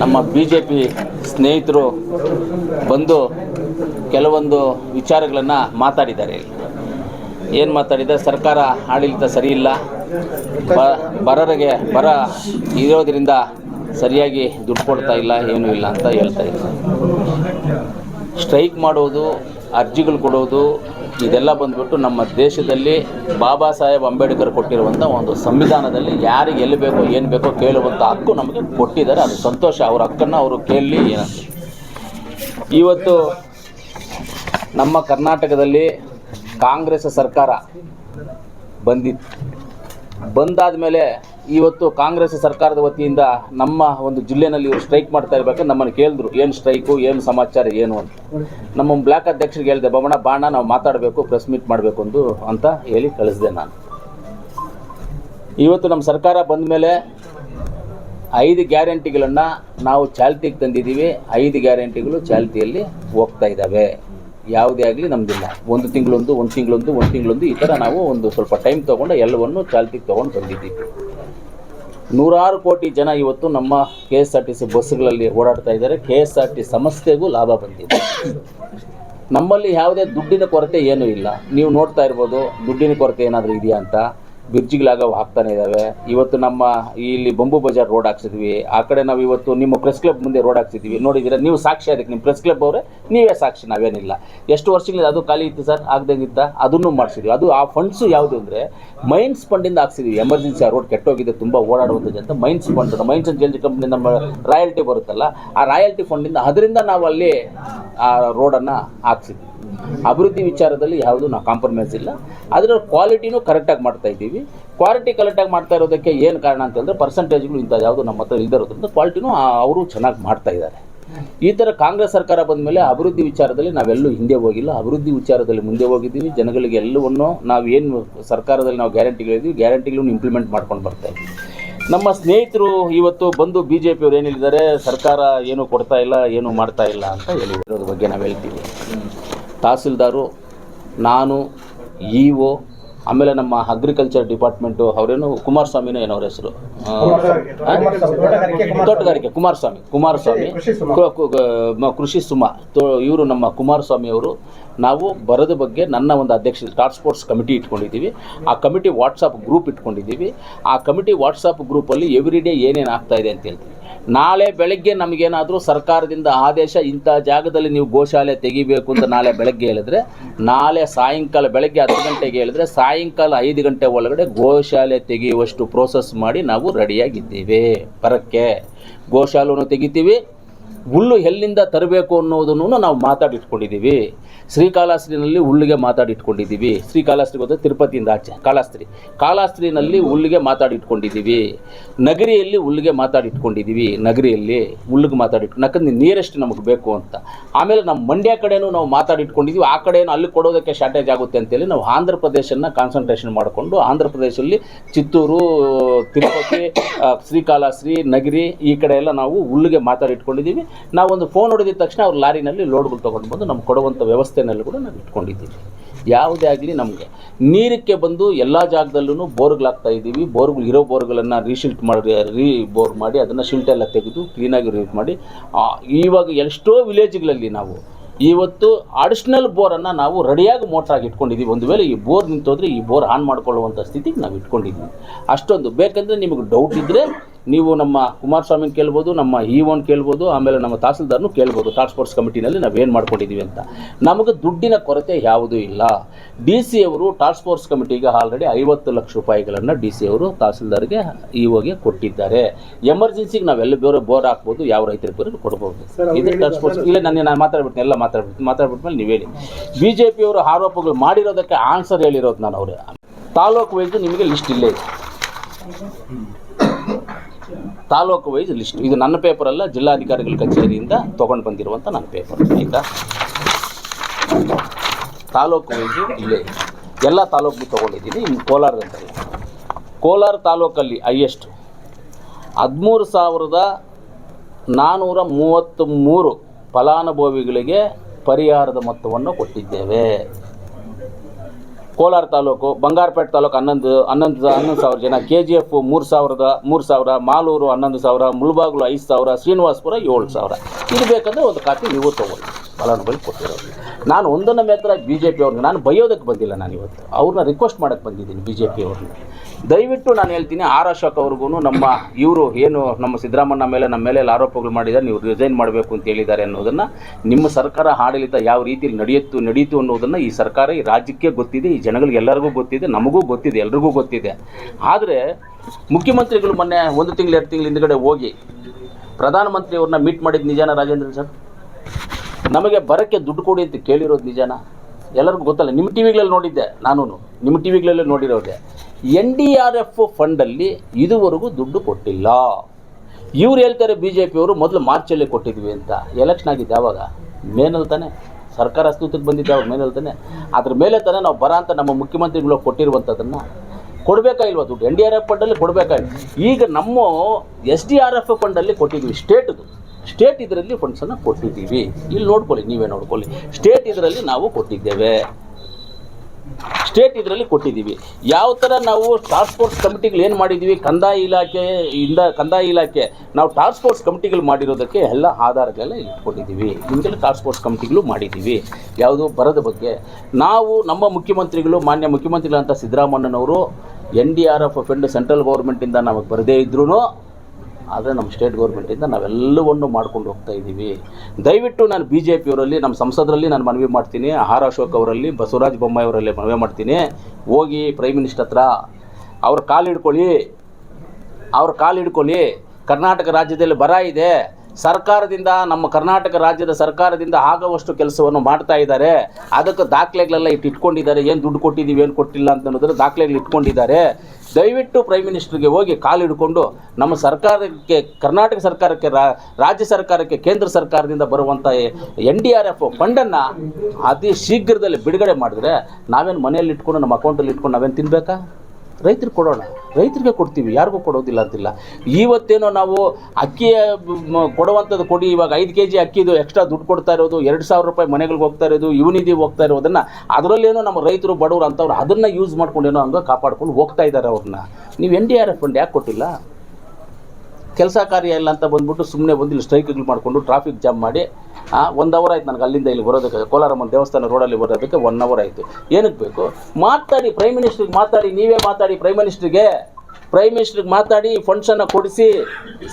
ನಮ್ಮ B J P ಸ್ನೇಹಿತರು ಬಂದು ಕೆಲವೊಂದು ವಿಚಾರಗಳನ್ನು ಮಾತಾಡಿದ್ದಾರೆ ಏನು ಮಾತಾಡಿದ್ದಾರೆ? ಸರ್ಕಾರ ಆಡಳಿತ ಸರಿ ಇಲ್ಲ. ಬ, ಬರರಿಗೆ, ಬರ ಇರೋದರಿಂದ ಸರಿಯಾಗಿ ದುಡ್ಡು ಕೊಡ್ತಾ ಇಲ್ಲ, ಏನೂ ಇಲ್ಲ ಅಂತ ಹೇಳ್ತಾ ಇದ್ದಾರೆ. ಸ್ಟ್ರೈಕ್ ಮಾಡೋದು, ಅರ್ಜಿಗಳು ಕೊಡೋದು ಇದೆಲ್ಲ ಬಂದ್ಬಿಟ್ಟು ನಮ್ಮ ದೇಶದಲ್ಲಿ ಬಾಬಾ ಸಾಹೇಬ್ ಅಂಬೇಡ್ಕರ್ ಕೊಟ್ಟಿರುವಂಥ ಒಂದು ಸಂವಿಧಾನದಲ್ಲಿ ಯಾರಿಗೆ ಎಲ್ಲಿ ಬೇಕೋ ಏನು ಬೇಕೋ ಕೇಳುವಂಥ ಹಕ್ಕು ನಮಗೆ ಕೊಟ್ಟಿದ್ದಾರೆ. ಅದು ಸಂತೋಷ. ಅವ್ರ ಹಕ್ಕನ್ನು ಅವರು ಕೇಳಲಿ ಏನಂತ ಇವತ್ತು ನಮ್ಮ ಕರ್ನಾಟಕದಲ್ಲಿ ಕಾಂಗ್ರೆಸ್ ಸರ್ಕಾರ ಬಂದಿತ್ತು. ಬಂದಾದ ಮೇಲೆ ಇವತ್ತು ಕಾಂಗ್ರೆಸ್ ಸರ್ಕಾರದ ವತಿಯಿಂದ ನಮ್ಮ ಒಂದು ಜಿಲ್ಲೆನಲ್ಲಿ ಇವರು ಸ್ಟ್ರೈಕ್ ಮಾಡ್ತಾ ಇರಬೇಕಾದ್ರೆ ನಮ್ಮನ್ನು ಕೇಳಿದ್ರು. ಏನು ಸ್ಟ್ರೈಕು, ಏನು ಸಮಾಚಾರ, ಏನು ಅಂತ. ನಮ್ಮ ಬ್ಲಾಕ್ ಅಧ್ಯಕ್ಷರಿಗೆ ಹೇಳಿದೆ, ಬಮಣ ಬಾಣ, ನಾವು ಮಾತಾಡಬೇಕು ಪ್ರೆಸ್ ಮೀಟ್ ಮಾಡಬೇಕು ಅಂದು ಅಂತ ಹೇಳಿ ಕಳಿಸಿದೆ ನಾನು. ಇವತ್ತು ನಮ್ಮ ಸರ್ಕಾರ ಬಂದ ಮೇಲೆ ಐದು ಗ್ಯಾರಂಟಿಗಳನ್ನು ನಾವು ಚಾಲ್ತಿಗೆ ತಂದಿದ್ದೀವಿ. ಐದು ಗ್ಯಾರಂಟಿಗಳು ಚಾಲ್ತಿಯಲ್ಲಿ ಹೋಗ್ತಾ ಇದ್ದಾವೆ. ಯಾವುದೇ ಆಗಲಿ ನಮ್ಮದಿಲ್ಲ ಒಂದು ತಿಂಗಳೊಂದು ಒಂದು ತಿಂಗಳೊಂದು ಒಂದು ತಿಂಗಳೊಂದು ಈ ಥರ ನಾವು ಒಂದು ಸ್ವಲ್ಪ ಟೈಮ್ ತೊಗೊಂಡು ಎಲ್ಲವನ್ನು ಚಾಲ್ತಿಗೆ ತೊಗೊಂಡು ಬಂದಿದ್ದೀವಿ. ನೂರಾರು ಕೋಟಿ ಜನ ಇವತ್ತು ನಮ್ಮ K S R T C ಬಸ್ಗಳಲ್ಲಿ ಓಡಾಡ್ತಾ ಇದ್ದಾರೆ. ಕೆ ಎಸ್ ಆರ್ ಟಿ ಸಂಸ್ಥೆಗೂ ಲಾಭ ಬಂದಿದೆ. ನಮ್ಮಲ್ಲಿ ಯಾವುದೇ ದುಡ್ಡಿನ ಕೊರತೆ ಏನೂ ಇಲ್ಲ. ನೀವು ನೋಡ್ತಾ ಇರ್ಬೋದು, ದುಡ್ಡಿನ ಕೊರತೆ ಏನಾದರೂ ಇದೆಯಾ ಅಂತ. ಬ್ರಿಡ್ಜ್ಗಳಾಗ ಹಾಕ್ತಾನೆ ಇದ್ದಾವೆ ಇವತ್ತು ನಮ್ಮ ಇಲ್ಲಿ ಬೊಂಬು ಬಜಾರ್ ರೋಡ್ ಹಾಕ್ಸಿದ್ವಿ. ಆ ಕಡೆ ನಾವು ಇವತ್ತು ನಿಮ್ಮ ಪ್ರೆಸ್ ಕ್ಲಬ್ ಮುಂದೆ ರೋಡ್ ಹಾಕ್ಸಿದ್ವಿ. ನೋಡಿದ್ದೀರಾ ನೀವು ಸಾಕ್ಷಿ ಅದಕ್ಕೆ. ನಿಮ್ಮ ಪ್ರೆಸ್ ಕ್ಲಬ್ ಅವರೇ, ನೀವೇ ಸಾಕ್ಷಿ, ನಾವೇನಿಲ್ಲ. ಎಷ್ಟು ವರ್ಷಗಳಿಂದ ಅದು ಖಾಲಿ ಇತ್ತು ಸರ್? ಆಗ್ದಂಗಿತ್ತ? ಅದನ್ನು ಮಾಡಿಸಿದ್ವಿ. ಅದು ಆ ಫಂಡ್ಸು ಯಾವುದು ಅಂದರೆ ಮೈನ್ಸ್ ಫಂಡಿಂದ ಹಾಕ್ಸಿದ್ವಿ. ಎಮರ್ಜೆನ್ಸಿ ಆ ರೋಡ್ ಕೆಟ್ಟೋಗಿದೆ, ತುಂಬ ಓಡಾಡುವಂಥದ್ದು ಅಂತ mines fund mines and geology company ನಮ್ಮ ರಾಯಲ್ಟಿ ಬರುತ್ತಲ್ಲ, ಆ ರಾಯಲ್ಟಿ ಫಂಡಿಂದ ಅದರಿಂದ ನಾವು ಅಲ್ಲಿ ಆ ರೋಡನ್ನು ಹಾಕ್ಸಿದ್ವಿ. ಅಭಿವೃದ್ಧಿ ವಿಚಾರದಲ್ಲಿ ಯಾವುದು ನಾವು ಕಾಂಪ್ರಮೈಸ್ ಇಲ್ಲ. ಅದರ ಕ್ವಾಲಿಟಿನೂ ಕರೆಕ್ಟಾಗಿ ಮಾಡ್ತಾ ಇದ್ದೀವಿ. ಕ್ವಾಲಿಟಿ ಕಲೆಕ್ಟಾಗಿ ಮಾಡ್ತಾ ಇರೋದಕ್ಕೆ ಏನು ಕಾರಣ ಅಂತಂದರೆ ಪರ್ಸೆಂಟೇಜ್ಗಳು ಇಂಥ ಯಾವುದು ನಮ್ಮ ಹತ್ರ ಇಲ್ದಿರೋದ್ರಿಂದ ಕ್ವಾಲಿಟಿನೂ ಅವರು ಚೆನ್ನಾಗಿ ಮಾಡ್ತಾ ಇದ್ದಾರೆ. ಈ ಥರ ಕಾಂಗ್ರೆಸ್ ಸರ್ಕಾರ ಬಂದ ಮೇಲೆ ಅಭಿವೃದ್ಧಿ ವಿಚಾರದಲ್ಲಿ ನಾವೆಲ್ಲೂ ಹಿಂದೆ ಹೋಗಿಲ್ಲ. ಅಭಿವೃದ್ಧಿ ವಿಚಾರದಲ್ಲಿ ಮುಂದೆ ಹೋಗಿದ್ದೀವಿ. ಜನಗಳಿಗೆ ಎಲ್ಲವನ್ನು ನಾವು ಏನು ಸರ್ಕಾರದಲ್ಲಿ ನಾವು ಗ್ಯಾರಂಟಿಗಳಿದ್ದೀವಿ ಗ್ಯಾರಂಟಿಗಳನ್ನು ಇಂಪ್ಲಿಮೆಂಟ್ ಮಾಡ್ಕೊಂಡು ಬರ್ತಾ ಇದ್ದೀವಿ. ನಮ್ಮ ಸ್ನೇಹಿತರು ಇವತ್ತು ಬಂದು ಬಿ ಜೆ ಪಿಯವರು ಏನು ಹೇಳಿದ್ದಾರೆ? ಸರ್ಕಾರ ಏನು ಕೊಡ್ತಾ ಇಲ್ಲ ಏನು ಮಾಡ್ತಾ ಇಲ್ಲ ಅಂತ ಹೇಳಿರೋದ್ರ ಬಗ್ಗೆ ನಾವು ಹೇಳ್ತೀವಿ. ತಹಸೀಲ್ದಾರು ನಾನು ಇ ಒ ಆಮೇಲೆ ನಮ್ಮ ಅಗ್ರಿಕಲ್ಚರ್ ಡಿಪಾರ್ಟ್ಮೆಂಟು ಅವರೇನು ಕುಮಾರಸ್ವಾಮಿನೂ ಏನೋ ಅವ್ರ ಹೆಸರು. ತೋಟಗಾರಿಕೆ ಕುಮಾರಸ್ವಾಮಿ ಕುಮಾರಸ್ವಾಮಿ. ಕೃಷಿ ಸುಮ. ಇವರು ನಮ್ಮ ಕುಮಾರಸ್ವಾಮಿ ಅವರು. ನಾವು ಬರದ ಬಗ್ಗೆ ನನ್ನ ಒಂದು ಅಧ್ಯಕ್ಷ ಫೋರ್ಸ್ ಕಮಿಟಿ ಇಟ್ಕೊಂಡಿದ್ದೀವಿ. ಆ ಕಮಿಟಿ ವಾಟ್ಸಪ್ ಗ್ರೂಪ್ ಇಟ್ಕೊಂಡಿದ್ದೀವಿ. ಆ ಕಮಿಟಿ ವಾಟ್ಸಪ್ ಗ್ರೂಪಲ್ಲಿ ಎವ್ರಿ ಡೇ ಏನೇನು ಆಗ್ತಾಯಿದೆ ಅಂತ ಹೇಳ್ತೀವಿ. ನಾಳೆ ಬೆಳಗ್ಗೆ ನಮಗೇನಾದರೂ ಸರ್ಕಾರದಿಂದ ಆದೇಶ ಇಂಥ ಜಾಗದಲ್ಲಿ ನೀವು ಗೋಶಾಲೆ ತೆಗಿಬೇಕು ಅಂತ ನಾಳೆ ಬೆಳಗ್ಗೆ ಹೇಳಿದ್ರೆ, ನಾಳೆ ಸಾಯಂಕಾಲ ಬೆಳಗ್ಗೆ ಹತ್ತು ಗಂಟೆಗೆ ಹೇಳಿದ್ರೆ ಸಾಯಂಕಾಲ ಐದು ಗಂಟೆ ಒಳಗಡೆ ಗೋಶಾಲೆ ತೆಗೆಯುವಷ್ಟು ಪ್ರೋಸೆಸ್ ಮಾಡಿ ನಾವು ರೆಡಿಯಾಗಿದ್ದೀವಿ ಬರೋಕ್ಕೆ ಗೋಶಾಲೆನೂ ತೆಗಿತೀವಿ ಹುಲ್ಲು ಎಲ್ಲಿಂದ ತರಬೇಕು ಅನ್ನೋದನ್ನು ನಾವು ಮಾತಾಡಿಟ್ಕೊಂಡಿದ್ದೀವಿ. ಶ್ರೀಕಾಲಾಸ್ತ್ರಿನಲ್ಲಿ ಹುಲ್ಲಿಗೆ ಮಾತಾಡಿಟ್ಕೊಂಡಿದ್ದೀವಿ. ಶ್ರೀಕಾಲಾಸ್ತ್ರಿ ಗೊತ್ತು ತಿರುಪತಿಯಿಂದ ಆಚೆ ಕಾಳಾಸ್ತ್ರಿ ಕಾಲಾಸ್ತ್ರಿನಲ್ಲಿ ಹುಲ್ಲಿಗೆ ಮಾತಾಡಿಟ್ಕೊಂಡಿದ್ದೀವಿ. ನಗರಿಯಲ್ಲಿ ಹುಲ್ಲಿಗೆ ಮಾತಾಡಿಟ್ಕೊಂಡಿದ್ದೀವಿ. ನಗರಿಯಲ್ಲಿ ಹುಲ್ಲಿಗೆ ಮಾತಾಡಿಟ್ಟು ಯಾಕಂದ್ರೆ ನೀರೆಷ್ಟು ನಮಗೆ ಬೇಕು ಅಂತ. ಆಮೇಲೆ ನಮ್ಮ ಮಂಡ್ಯ ಕಡೆನೂ ನಾವು ಮಾತಾಡಿಟ್ಕೊಂಡಿದ್ದೀವಿ. ಆ ಕಡೆಯೂ ಅಲ್ಲಿ ಕೊಡೋದಕ್ಕೆ ಶಾರ್ಟೇಜ್ ಆಗುತ್ತೆ ಅಂತೇಳಿ ನಾವು ಆಂಧ್ರ ಪ್ರದೇಶನ ಕಾನ್ಸಂಟ್ರೇಷನ್ ಮಾಡಿಕೊಂಡು ಆಂಧ್ರ ಪ್ರದೇಶದಲ್ಲಿ ಚಿತ್ತೂರು, ತಿರುಪತಿ ಶ್ರೀಕಾಲಾಸ್ತ್ರಿ, ನಗರಿ ಈ ಕಡೆ ಎಲ್ಲ ನಾವು ಹುಲ್ಲಿಗೆ ಮಾತಾಡಿಟ್ಕೊಂಡಿದ್ದೀವಿ. ನಾವೊಂದು ಫೋನ್ ಹೊಡೆದಿದ್ದ ತಕ್ಷಣ ಅವ್ರು ಲಾರಿನಲ್ಲಿ ಲೋಡ್ಗಳು ತೊಗೊಂಡು ಬಂದು ನಮ್ಗೆ ಕೊಡುವಂಥ ವ್ಯವಸ್ಥೆನಲ್ಲಿ ಕೂಡ ನಾವು ಇಟ್ಕೊಂಡಿದ್ದೀವಿ. ಯಾವುದೇ ಆಗಲಿ ನಮಗೆ ನೀರಕ್ಕೆ ಬಂದು ಎಲ್ಲ ಜಾಗದಲ್ಲೂ ಬೋರ್ಗಳಾಗ್ತಾ ಇದ್ದೀವಿ. ಬೋರ್ಗಳು ಇರೋ ಬೋರ್ಗಳನ್ನು ರೀಶಿಲ್ಟ್ ಮಾಡಿ ರೀ ಬೋರ್ ಮಾಡಿ, ಅದನ್ನು ಶಿಲ್ಟ್ ಎಲ್ಲ ತೆಗೆದು ಕ್ಲೀನಾಗಿ ರೀಟ್ ಮಾಡಿ ಇವಾಗ ಎಷ್ಟೋ ವಿಲೇಜ್ಗಳಲ್ಲಿ ನಾವು ಇವತ್ತು ಅಡಿಷ್ನಲ್ ಬೋರನ್ನು ನಾವು ರೆಡಿಯಾಗಿ ಮೋಟ್ರಾಗಿ ಇಟ್ಕೊಂಡಿದ್ದೀವಿ. ಒಂದು ವೇಳೆ ಈ ಬೋರ್ ನಿಂತೋದ್ರೆ ಈ ಬೋರ್ ಆನ್ ಮಾಡ್ಕೊಳ್ಳುವಂಥ ಸ್ಥಿತಿಗೆ ನಾವು ಇಟ್ಕೊಂಡಿದ್ದೀವಿ. ಅಷ್ಟೊಂದು. ಬೇಕಂದರೆ ನಿಮಗೆ ಡೌಟ್ ಇದ್ದರೆ ನೀವು ನಮ್ಮ ಕುಮಾರಸ್ವಾಮಿನ ಕೇಳ್ಬೋದು ನಮ್ಮ ಇ ಒನ್ ಕೇಳ್ಬೋದು ಆಮೇಲೆ ನಮ್ಮ ತಹಸೀಲ್ದಾರ್ನು ಕೇಳ್ಬೋದು ಟ್ರಾನ್ಸ್ಪೋರ್ಟ್ಸ್ ಫೋರ್ಸ್ ಕಮಿಟಿನಲ್ಲಿ ನಾವೇನು ಮಾಡ್ಕೊಂಡಿದ್ದೀವಿ ಅಂತ. ನಮಗೆ ದುಡ್ಡಿನ ಕೊರತೆ ಯಾವುದೂ ಇಲ್ಲ. ಡಿ ಸಿ ಅವರು ಟಾಸ್ಕ್ ಫೋರ್ಸ್ ಕಮಿಟಿಗೆ ಆಲ್ರೆಡಿ ಐವತ್ತು ಲಕ್ಷ ರೂಪಾಯಿಗಳನ್ನು ಡಿ ಸಿ ಅವರು ತಹಸೀಲ್ದಾರ್ಗೆ ಇ ಒಗೆ ಕೊಟ್ಟಿದ್ದಾರೆ. ಎಮರ್ಜೆನ್ಸಿಗೆ ನಾವೆಲ್ಲ ಬೇರೆ ಬೋರ್ ಹಾಕ್ಬೋದು ಯಾವ ರೈತರಿಗೆ ಬೇರೆ ಕೊಡ್ಬೋದು. ಇದು ಟ್ರಾನ್ಸ್ಪೋರ್ಟ್ಸ್ ಫೋರ್ಸ್ ಇಲ್ಲ ನಾನು ನಾನು ಮಾತಾಡ್ಬಿಡ್ತೀನಿ ಎಲ್ಲ ಮಾತಾಡ್ಬಿಡ್ತೀನಿ ಮಾತಾಡ್ಬಿಟ್ಮೇಲೆ ನೀವು ಹೇಳಿ. ಬಿ ಜೆ ಪಿಯವರು ಆರೋಪಗಳು ಮಾಡಿರೋದಕ್ಕೆ ಆನ್ಸರ್ ಹೇಳಿರೋದು ನಾನು ಅವರು. ತಾಲೂಕು ವೈಸ್ ನಿಮಗೆ ಲಿಸ್ಟ್ ಇಲ್ಲೇ ಇದೆ. ತಾಲೂಕು ವೈಸ್ ಲಿಸ್ಟ್ ಇದು ನನ್ನ ಪೇಪರ್ ಅಲ್ಲ, ಜಿಲ್ಲಾಧಿಕಾರಿಗಳ ಕಚೇರಿಯಿಂದ ತಗೊಂಡು ಬಂದಿರುವಂಥ ನನ್ನ ಪೇಪರ್ ಆಯಿತಾ? ತಾಲೂಕು ವೈಸು ಇಲ್ಲೇ. ಎಲ್ಲ ತಾಲೂಕು ತೊಗೊಂಡಿದ್ದೀನಿ. ಇನ್ನು ಕೋಲಾರದಂತಲ್ಲ ಕೋಲಾರ ತಾಲೂಕಲ್ಲಿ ಹೈಯೆಸ್ಟ್ ಹದಿಮೂರು ಸಾವಿರದ ನಾನ್ನೂರ ಮೂವತ್ತ್ ಮೂರು ಫಲಾನುಭವಿಗಳಿಗೆ ಪರಿಹಾರದ ಮೊತ್ತವನ್ನು ಕೊಟ್ಟಿದ್ದೇವೆ. ಕೋಲಾರ ತಾಲೂಕು, ಬಂಗಾರಪೇಟೆ ತಾಲೂಕು ಹನ್ನೊಂದು ಹನ್ನೊಂದು ಹನ್ನೊಂದು ಸಾವಿರ ಜನ ಕೆ ಜಿ ಎಫ್ ಮೂರು ಸಾವಿರದ, ಮೂರು ಸಾವಿರ, ಮಾಲೂರು ಹನ್ನೊಂದು ಸಾವಿರ, ಮುಳಬಾಗ್ಲು ಐದು ಸಾವಿರ, ಶ್ರೀನಿವಾಸಪುರ ಏಳು ಸಾವಿರ. ಇದು ಬೇಕಂದ್ರೆ ಒಂದು ಕಾಪಿ ನೀವು ತೊಗೊಳ್ಳಿ ಫಲಾನುಭವಿ ಕೊಟ್ಟಿರೋದು. ನಾನು ಒಂದನ್ನು ಮಾತ್ರ ಬಿ ಜೆ ಪಿ ಅವ್ರನ್ನ ನಾನು ಬೈಯೋದಕ್ಕೆ ಬಂದಿಲ್ಲ ನಾನು ಇವತ್ತು ಅವ್ರನ್ನ ರಿಕ್ವೆಸ್ಟ್ ಮಾಡೋಕ್ಕೆ ಬಂದಿದ್ದೀನಿ ಬಿ ಜೆ ಪಿ ಅವ್ರನ್ನ ದಯವಿಟ್ಟು ನಾನು ಹೇಳ್ತೀನಿ, ಆರ್ ಅಶೋಕ್ ಅವ್ರಿಗೂ ನಮ್ಮ ಇವರು ಏನು ನಮ್ಮ ಸಿದ್ದರಾಮಣ್ಣ ಮೇಲೆ, ನಮ್ಮ ಮೇಲೆ ಆರೋಪಗಳು ಮಾಡಿದ್ದಾರೆ, ನೀವು ರಿಸೈನ್ ಮಾಡಬೇಕು ಅಂತ ಹೇಳಿದ್ದಾರೆ ಅನ್ನೋದನ್ನು ನಿಮ್ಮ ಸರ್ಕಾರ ಆಡಳಿತ ಯಾವ ರೀತಿಯಲ್ಲಿ ನಡೆಯುತ್ತು ನಡೆಯಿತು ಅನ್ನೋದನ್ನು ಈ ಸರ್ಕಾರ ಈ ರಾಜ್ಯಕ್ಕೆ ಗೊತ್ತಿದೆ, ಈ ಜನಗಳಿಗೆ ಎಲ್ಲರಿಗೂ ಗೊತ್ತಿದೆ, ನಮಗೂ ಗೊತ್ತಿದೆ, ಎಲ್ರಿಗೂ ಗೊತ್ತಿದೆ. ಆದರೆ ಮುಖ್ಯಮಂತ್ರಿಗಳು ಮೊನ್ನೆ ಒಂದು ತಿಂಗಳು, ಎರಡು ತಿಂಗಳು ಹಿಂದ್ಗಡೆ ಹೋಗಿ ಪ್ರಧಾನಮಂತ್ರಿಯವ್ರನ್ನ ಮೀಟ್ ಮಾಡಿದ ನಿಜಾನ ರಾಜೇಂದ್ರ ಸರ್? ನಮಗೆ ಬರೋಕ್ಕೆ ದುಡ್ಡು ಕೊಡಿ ಅಂತ ಕೇಳಿರೋದು ನಿಜಾನ? ಎಲ್ಲರಿಗೂ ಗೊತ್ತಲ್ಲ ನಿಮ್ಮ ಟಿ ವಿಗಳಲ್ಲಿ ನೋಡಿದ್ದೆ ನಾನು ನಿಮ್ಮ ಟಿ ವಿಗಳಲ್ಲೇ ನೋಡಿರೋದೆ. ಎನ್ ಡಿ ಆರ್ ಎಫ್ ಫಂಡಲ್ಲಿ ಇದುವರೆಗೂ ದುಡ್ಡು ಕೊಟ್ಟಿಲ್ಲ. ಇವ್ರು ಹೇಳ್ತಾರೆ ಬಿ ಜೆ ಪಿಯವರು ಮೊದಲು ಮಾರ್ಚಲ್ಲೇ ಕೊಟ್ಟಿದ್ವಿ ಅಂತ. ಎಲೆಕ್ಷನ್ ಆಗಿದ್ದು ಯಾವಾಗ? ಮೇನಲ್ಲಿ ತಾನೆ. ಸರ್ಕಾರ ಅಸ್ತಿತ್ವಕ್ಕೆ ಬಂದಿದ್ದೆ ಯಾವಾಗ? ಮೇನಲ್ಲಿ ತಾನೆ. ಅದ್ರ ಮೇಲೆ ತಾನೇ ನಾವು ಬರ ಅಂತ ನಮ್ಮ ಮುಖ್ಯಮಂತ್ರಿಗಳು ಕೊಟ್ಟಿರುವಂಥದ್ದನ್ನು ಕೊಡಬೇಕಾ ಇಲ್ವಾ ದುಡ್ಡು? ಎನ್ ಡಿ ಆರ್ ಎಫ್ ಫಂಡಲ್ಲಿ ಕೊಡಬೇಕಾ ಈಗ ನಮ್ಮ ಎಸ್ ಡಿ ಆರ್ ಎಫ್ ಫಂಡಲ್ಲಿ ಕೊಟ್ಟಿದ್ವಿ ಸ್ಟೇಟ್ದು ಸ್ಟೇಟ್ ಇದರಲ್ಲಿ ಫಂಡ್ಸನ್ನು ಕೊಟ್ಟಿದ್ದೀವಿ. ಇಲ್ಲಿ ನೋಡ್ಕೊಳ್ಳಿ, ನೀವೇ ನೋಡ್ಕೊಳ್ಳಿ. ಸ್ಟೇಟ್ ಇದರಲ್ಲಿ ನಾವು ಕೊಟ್ಟಿದ್ದೇವೆ. ಸ್ಟೇಟ್ ಇದರಲ್ಲಿ ಕೊಟ್ಟಿದ್ದೀವಿ. ಯಾವ ಥರ ನಾವು ಟಾಸ್ಕ್ ಫೋರ್ಸ್ ಕಮಿಟಿಗಳು ಏನು ಮಾಡಿದ್ದೀವಿ? ಕಂದಾಯ ಇಲಾಖೆಯಿಂದ ಕಂದಾಯ ಇಲಾಖೆ ನಾವು ಟಾಸ್ಕ್ ಫೋರ್ಸ್ ಕಮಿಟಿಗಳು ಮಾಡಿರೋದಕ್ಕೆ ಎಲ್ಲ ಆಧಾರಗಳೆಲ್ಲ ಇಟ್ಕೊಂಡಿದ್ದೀವಿ. ಹಿಂದೆಲ್ಲ ಟಾಸ್ಕ್ ಫೋರ್ಸ್ ಕಮಿಟಿಗಳು ಮಾಡಿದ್ದೀವಿ. ಯಾವುದು? ಬರದ ಬಗ್ಗೆ. ನಾವು ನಮ್ಮ ಮುಖ್ಯಮಂತ್ರಿಗಳು, ಮಾನ್ಯ ಮುಖ್ಯಮಂತ್ರಿಗಳಂತ ಸಿದ್ದರಾಮಣ್ಣನವರು N D R F fund central ಗೌರ್ಮೆಂಟಿಂದ ನಮಗೆ ಬರದೇ ಇದ್ರೂ ಆದರೆ ನಮ್ಮ ಸ್ಟೇಟ್ ಗೌರ್ಮೆಂಟಿಂದ ನಾವೆಲ್ಲವನ್ನು ಮಾಡ್ಕೊಂಡು ಹೋಗ್ತಾ ಇದ್ದೀವಿ. ದಯವಿಟ್ಟು ನಾನು ಬಿ ಜೆ ಪಿಯವರಲ್ಲಿ ನಮ್ಮ ಸಂಸದರಲ್ಲಿ ನಾನು ಮನವಿ ಮಾಡ್ತೀನಿ. ಆರ್ ಅಶೋಕ್ ಅವರಲ್ಲಿ, ಬಸವರಾಜ ಬೊಮ್ಮಾಯಿ ಅವರಲ್ಲಿ ಮನವಿ ಮಾಡ್ತೀನಿ. ಹೋಗಿ ಪ್ರೈಮ್ ಮಿನಿಸ್ಟರ್ ಹತ್ರ ಅವ್ರ ಕಾಲು ಹಿಡ್ಕೊಳ್ಳಿ. ಅವ್ರ ಕಾಲು ಹಿಡ್ಕೊಳ್ಳಿ. ಕರ್ನಾಟಕ ರಾಜ್ಯದಲ್ಲಿ ಬರ ಇದೆ. ಸರ್ಕಾರದಿಂದ, ನಮ್ಮ ಕರ್ನಾಟಕ ರಾಜ್ಯದ ಸರ್ಕಾರದಿಂದ ಆಗುವಷ್ಟು ಕೆಲಸವನ್ನು ಮಾಡ್ತಾ ಇದ್ದಾರೆ. ಅದಕ್ಕೆ ದಾಖಲೆಗಳೆಲ್ಲ ಇಟ್ಟು ಇಟ್ಕೊಂಡಿದ್ದಾರೆ. ಏನು ದುಡ್ಡು ಕೊಟ್ಟಿದ್ದೀವಿ, ಏನು ಕೊಟ್ಟಿಲ್ಲ ಅಂತ ಅನ್ನೋದ್ರ ದಾಖಲೆಗಳು ಇಟ್ಕೊಂಡಿದ್ದಾರೆ. ದಯವಿಟ್ಟು ಪ್ರೈಮ್ ಮಿನಿಸ್ಟರ್ಗೆ ಹೋಗಿ ಕಾಲು ಹಿಡ್ಕೊಂಡು ನಮ್ಮ ಸರ್ಕಾರಕ್ಕೆ, ಕರ್ನಾಟಕ ಸರ್ಕಾರಕ್ಕೆ ರಾಜ್ಯ ಸರ್ಕಾರಕ್ಕೆ, ಕೇಂದ್ರ ಸರ್ಕಾರದಿಂದ ಬರುವಂಥ ಎನ್ ಡಿ ಆರ್ ಎಫ್ ಫಂಡನ್ನು ಅತಿ ಶೀಘ್ರದಲ್ಲಿ ಬಿಡುಗಡೆ ಮಾಡಿದ್ರೆ ನಾವೇನು ಮನೆಯಲ್ಲಿ ಇಟ್ಕೊಂಡು ನಮ್ಮ ಅಕೌಂಟಲ್ಲಿ ಇಟ್ಕೊಂಡು ನಾವೇನು ತಿನ್ನಬೇಕಾ ರೈತರಿಗೆ ಕೊಡೋಣ. ರೈತರಿಗೆ ಕೊಡ್ತೀವಿ, ಯಾರಿಗೂ ಕೊಡೋದಿಲ್ಲ ಅಂತಿಲ್ಲ. ಇವತ್ತೇನೋ ನಾವು ಅಕ್ಕಿ ಕೊಡುವಂಥದ್ದು ಕೊಡಿ, ಇವಾಗ ಐದು ಕೆ ಜಿ ಅಕ್ಕಿದು ಎಕ್ಸ್ಟ್ರಾ ದುಡ್ಡು ಕೊಡ್ತಾ ಇರೋದು, ಎರಡು ಸಾವಿರ ರೂಪಾಯಿ ಮನೆಗಳಿಗೆ ಹೋಗ್ತಾ ಇರೋದು ಯುವನಿಧಿ ಹೋಗ್ತಾ ಇರೋದನ್ನು, ಅದರಲ್ಲೇನೋ ನಮ್ಮ ರೈತರು ಬಡವರು ಅಂಥವ್ರು ಅದನ್ನು ಯೂಸ್ ಮಾಡ್ಕೊಂಡೇನೋ ಹಂಗೆ ಕಾಪಾಡ್ಕೊಂಡು ಹೋಗ್ತಾ ಇದ್ದಾರೆ ಅವ್ರನ್ನ. ನೀವು N D R F fund ಯಾಕೆ ಕೊಟ್ಟಿಲ್ಲ? ಕೆಲಸ ಕಾರ್ಯ ಇಲ್ಲ ಅಂತ ಬಂದ್ಬಿಟ್ಟು ಸುಮ್ಮನೆ ಬಂದು ಇಲ್ಲಿ ಸ್ಟ್ರೈಕ್ಗಳು ಮಾಡಿಕೊಂಡು ಟ್ರಾಫಿಕ್ ಜಾಮ್ ಮಾಡಿ ಒಂದು ಅವರ್ ಆಯ್ತು ನನಗೆ ಅಲ್ಲಿಂದ ಇಲ್ಲಿ ಬರೋದಕ್ಕೆ. ಕೋಲಾರಮ್ಮನ ದೇವಸ್ಥಾನ ರೋಡಲ್ಲಿ ಬರೋದಕ್ಕೆ ಒನ್ ಅವರ್ ಆಯಿತು. ಏನಕ್ಕೆ ಬೇಕು? ಮಾತಾಡಿ ಪ್ರೈಮ್ ಮಿನಿಸ್ಟ್ರಿಗೆ ಮಾತಾಡಿ, ನೀವೇ ಮಾತಾಡಿ ಪ್ರೈಮ್ ಮಿನಿಸ್ಟ್ರಿಗೆ ಪ್ರೈಮ್ ಮಿನಿಸ್ಟ್ರಿಗೆ ಮಾತಾಡಿ ಫಂಡ್ಸನ್ನು ಕೊಡಿಸಿ,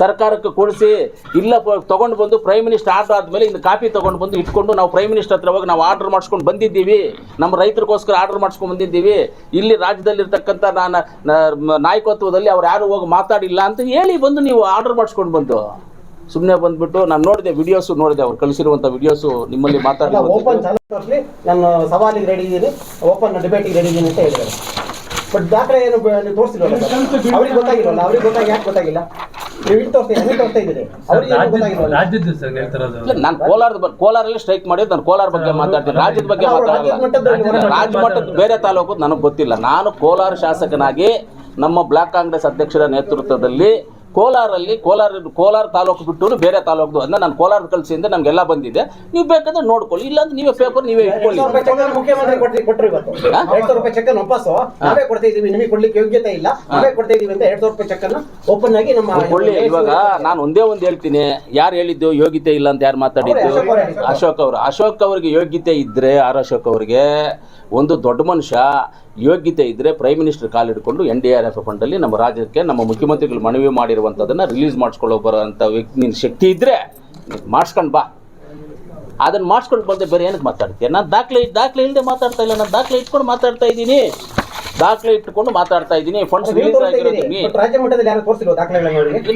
ಸರ್ಕಾರಕ್ಕೆ ಕೊಡಿಸಿ, ಇಲ್ಲ ತೊಗೊಂಡು ಬಂದು ಪ್ರೈಮ್ ಮಿನಿಸ್ಟರ್ ಆರ್ಡರ್ ಆದಮೇಲೆ ಇನ್ನು ಕಾಪಿ ತೊಗೊಂಡು ಬಂದು ಇಟ್ಕೊಂಡು ನಾವು ಪ್ರೈಮ್ ಮಿನಿಸ್ಟರ್ ಹತ್ರ ಹೋಗಿ ನಾವು ಆರ್ಡರ್ ಮಾಡಿಸ್ಕೊಂಡು ಬಂದಿದ್ದೀವಿ. ನಮ್ಮ ರೈತರಿಗೋಸ್ಕರ ಆರ್ಡರ್ ಮಾಡಿಸ್ಕೊಂಡು ಬಂದಿದ್ದೀವಿ. ಇಲ್ಲಿ ರಾಜ್ಯದಲ್ಲಿರ್ತಕ್ಕಂಥ ನಾನು ನಾಯಕತ್ವದಲ್ಲಿ ಅವ್ರು ಯಾರು ಹೋಗಿ ಮಾತಾಡಿಲ್ಲ ಅಂತ ಹೇಳಿ ಬಂದು ನೀವು ಆರ್ಡರ್ ಮಾಡಿಸ್ಕೊಂಡು ಬಂದು. ಸುಮ್ಮನೆ ಬಂದ್ಬಿಟ್ಟು ನಾನು ನೋಡಿದೆ ವಿಡಿಯೋಸು ನೋಡಿದೆ ಅವ್ರು ಕಳಿಸಿರುವಂಥ ವಿಡಿಯೋಸು ನಿಮ್ಮಲ್ಲಿ ಓಪನ್ ಮಾತಾಡಿ ಚಾನಲ್ ನಾನು ಸವಾಲಿಗೆ ರೆಡಿ ಇದ್ದೀನಿ. ಓಪನ್ ಡಿಬೇಟಿಗೆ ರೆಡಿ ಇದ್ದೀನಿ ಅಂತ ಹೇಳಿದ್ದಾರೆ. ಬಟ್ ದಾಖಲೆ ಏನು ತೋರಿಸಿಲ್ಲ? ಅವ್ರಿಗೆ ಗೊತ್ತಾಗಿಲ್ಲ ಅವ್ರಿಗೆ ಗೊತ್ತಾಗಿ ಯಾಕೆ ಗೊತ್ತಾಗಿಲ್ಲ? ನಾನು ಕೋಲಾರದ ಕೋಲಾರಲ್ಲಿ ಸ್ಟ್ರೈಕ್ ಮಾಡಿದ್ದು ನಾನು ಕೋಲಾರ ಬಗ್ಗೆ ಮಾತಾಡ್ತೀನಿ ರಾಜ್ಯದ ಬಗ್ಗೆ ಮಾತಾಡ್ತೀನಿ ಮಾತಾಡಲ್ಲ. ರಾಜ್ಯ ಮಟ್ಟದ ಬೇರೆ ತಾಲೂಕು ನನಗೆ ಗೊತ್ತಿಲ್ಲ. ನಾನು ಕೋಲಾರ ಶಾಸಕನಾಗಿ ನಮ್ಮ ಬ್ಲಾಕ್ ಕಾಂಗ್ರೆಸ್ ಅಧ್ಯಕ್ಷರ ನೇತೃತ್ವದಲ್ಲಿ ಕೋಲಾರಲ್ಲಿ ಕೋಲಾರ ಕೋಲಾರ ತಾಲೂಕು ಬಿಟ್ಟು ಬೇರೆ ತಾಲೂಕು ಅಂದ್ರೆ ನಾನು ಕೋಲಾರ ಕಳಿಸಿಂದ ನಮಗೆಲ್ಲ ಬಂದಿದೆ. ನೀವು ಬೇಕಂದ್ರೆ ನೋಡ್ಕೊಳ್ಳಿ. ಇಲ್ಲಾಂದ್ರೆ ನೀವೇ ಪೇಪರ್ ನೀವೇ ಇಟ್ಕೊಳ್ಳಿ. ಇವಾಗ? ನಾನು ಒಂದೇ ಒಂದು ಹೇಳ್ತೀನಿ. ಯಾರು ಹೇಳಿದ್ದು ಯೋಗ್ಯತೆ ಇಲ್ಲ ಅಂತ ಯಾರು ಮಾತಾಡಿದ್ದು? ಅಶೋಕ್ ಅವರೇ. ಅಶೋಕ್ ಅವರು. ಅಶೋಕ್ ಅವರಿಗೆ ಯೋಗ್ಯತೆ ಇದ್ದರೆ ಆರ್ ಅಶೋಕ್ ಅವರಿಗೆ? ಒಂದು ದೊಡ್ಡ ಮನುಷ್ಯ ಯೋಗ್ಯತೆ ಇದ್ದರೆ ಪ್ರೈಮ್ ಮಿನಿಸ್ಟರ್ ಕಾಲಿಡ್ಕೊಂಡು ಎನ್ ಡಿ ಆರ್ ಎಫ್ ಫಂಡಲ್ಲಿ ನಮ್ಮ ರಾಜ್ಯಕ್ಕೆ ನಮ್ಮ ಮುಖ್ಯಮಂತ್ರಿಗಳು ಮನವಿ ಮಾಡಿರುವಂಥದ್ದನ್ನು ರಿಲೀಸ್ ಮಾಡಿಸ್ಕೊಳ್ಳೋ ಬರೋಂಥ ವ್ಯಕ್ತಿ ನಿನ್ನ ಶಕ್ತಿ ಇದ್ದರೆ ಮಾಡಿಸ್ಕೊಂಡು ಬಾ. ಅದನ್ನು ಮಾಡಿಸ್ಕೊಂಡು ಬಂದೆ ಬೇರೆ ಏನಕ್ಕೆ ಮಾತಾಡ್ತೀಯ? ನಾನು ದಾಖಲೆ ದಾಖಲೆ ಇಲ್ಲದೆ ಮಾತಾಡ್ತಾ ಇಲ್ಲ ನಾನು ದಾಖಲೆ ಇಟ್ಕೊಂಡು ಮಾತಾಡ್ತಾ ಇದ್ದೀನಿ. ದಾಖಲೆ ಇಟ್ಕೊಂಡು ಮಾತಾಡ್ತಾ ಇದ್ದೀನಿ ಫಂಡ್ಸ್ ರಿಲೀಸ್ ತೋರಿಸ್ತಾ ಆಗಿರೋದು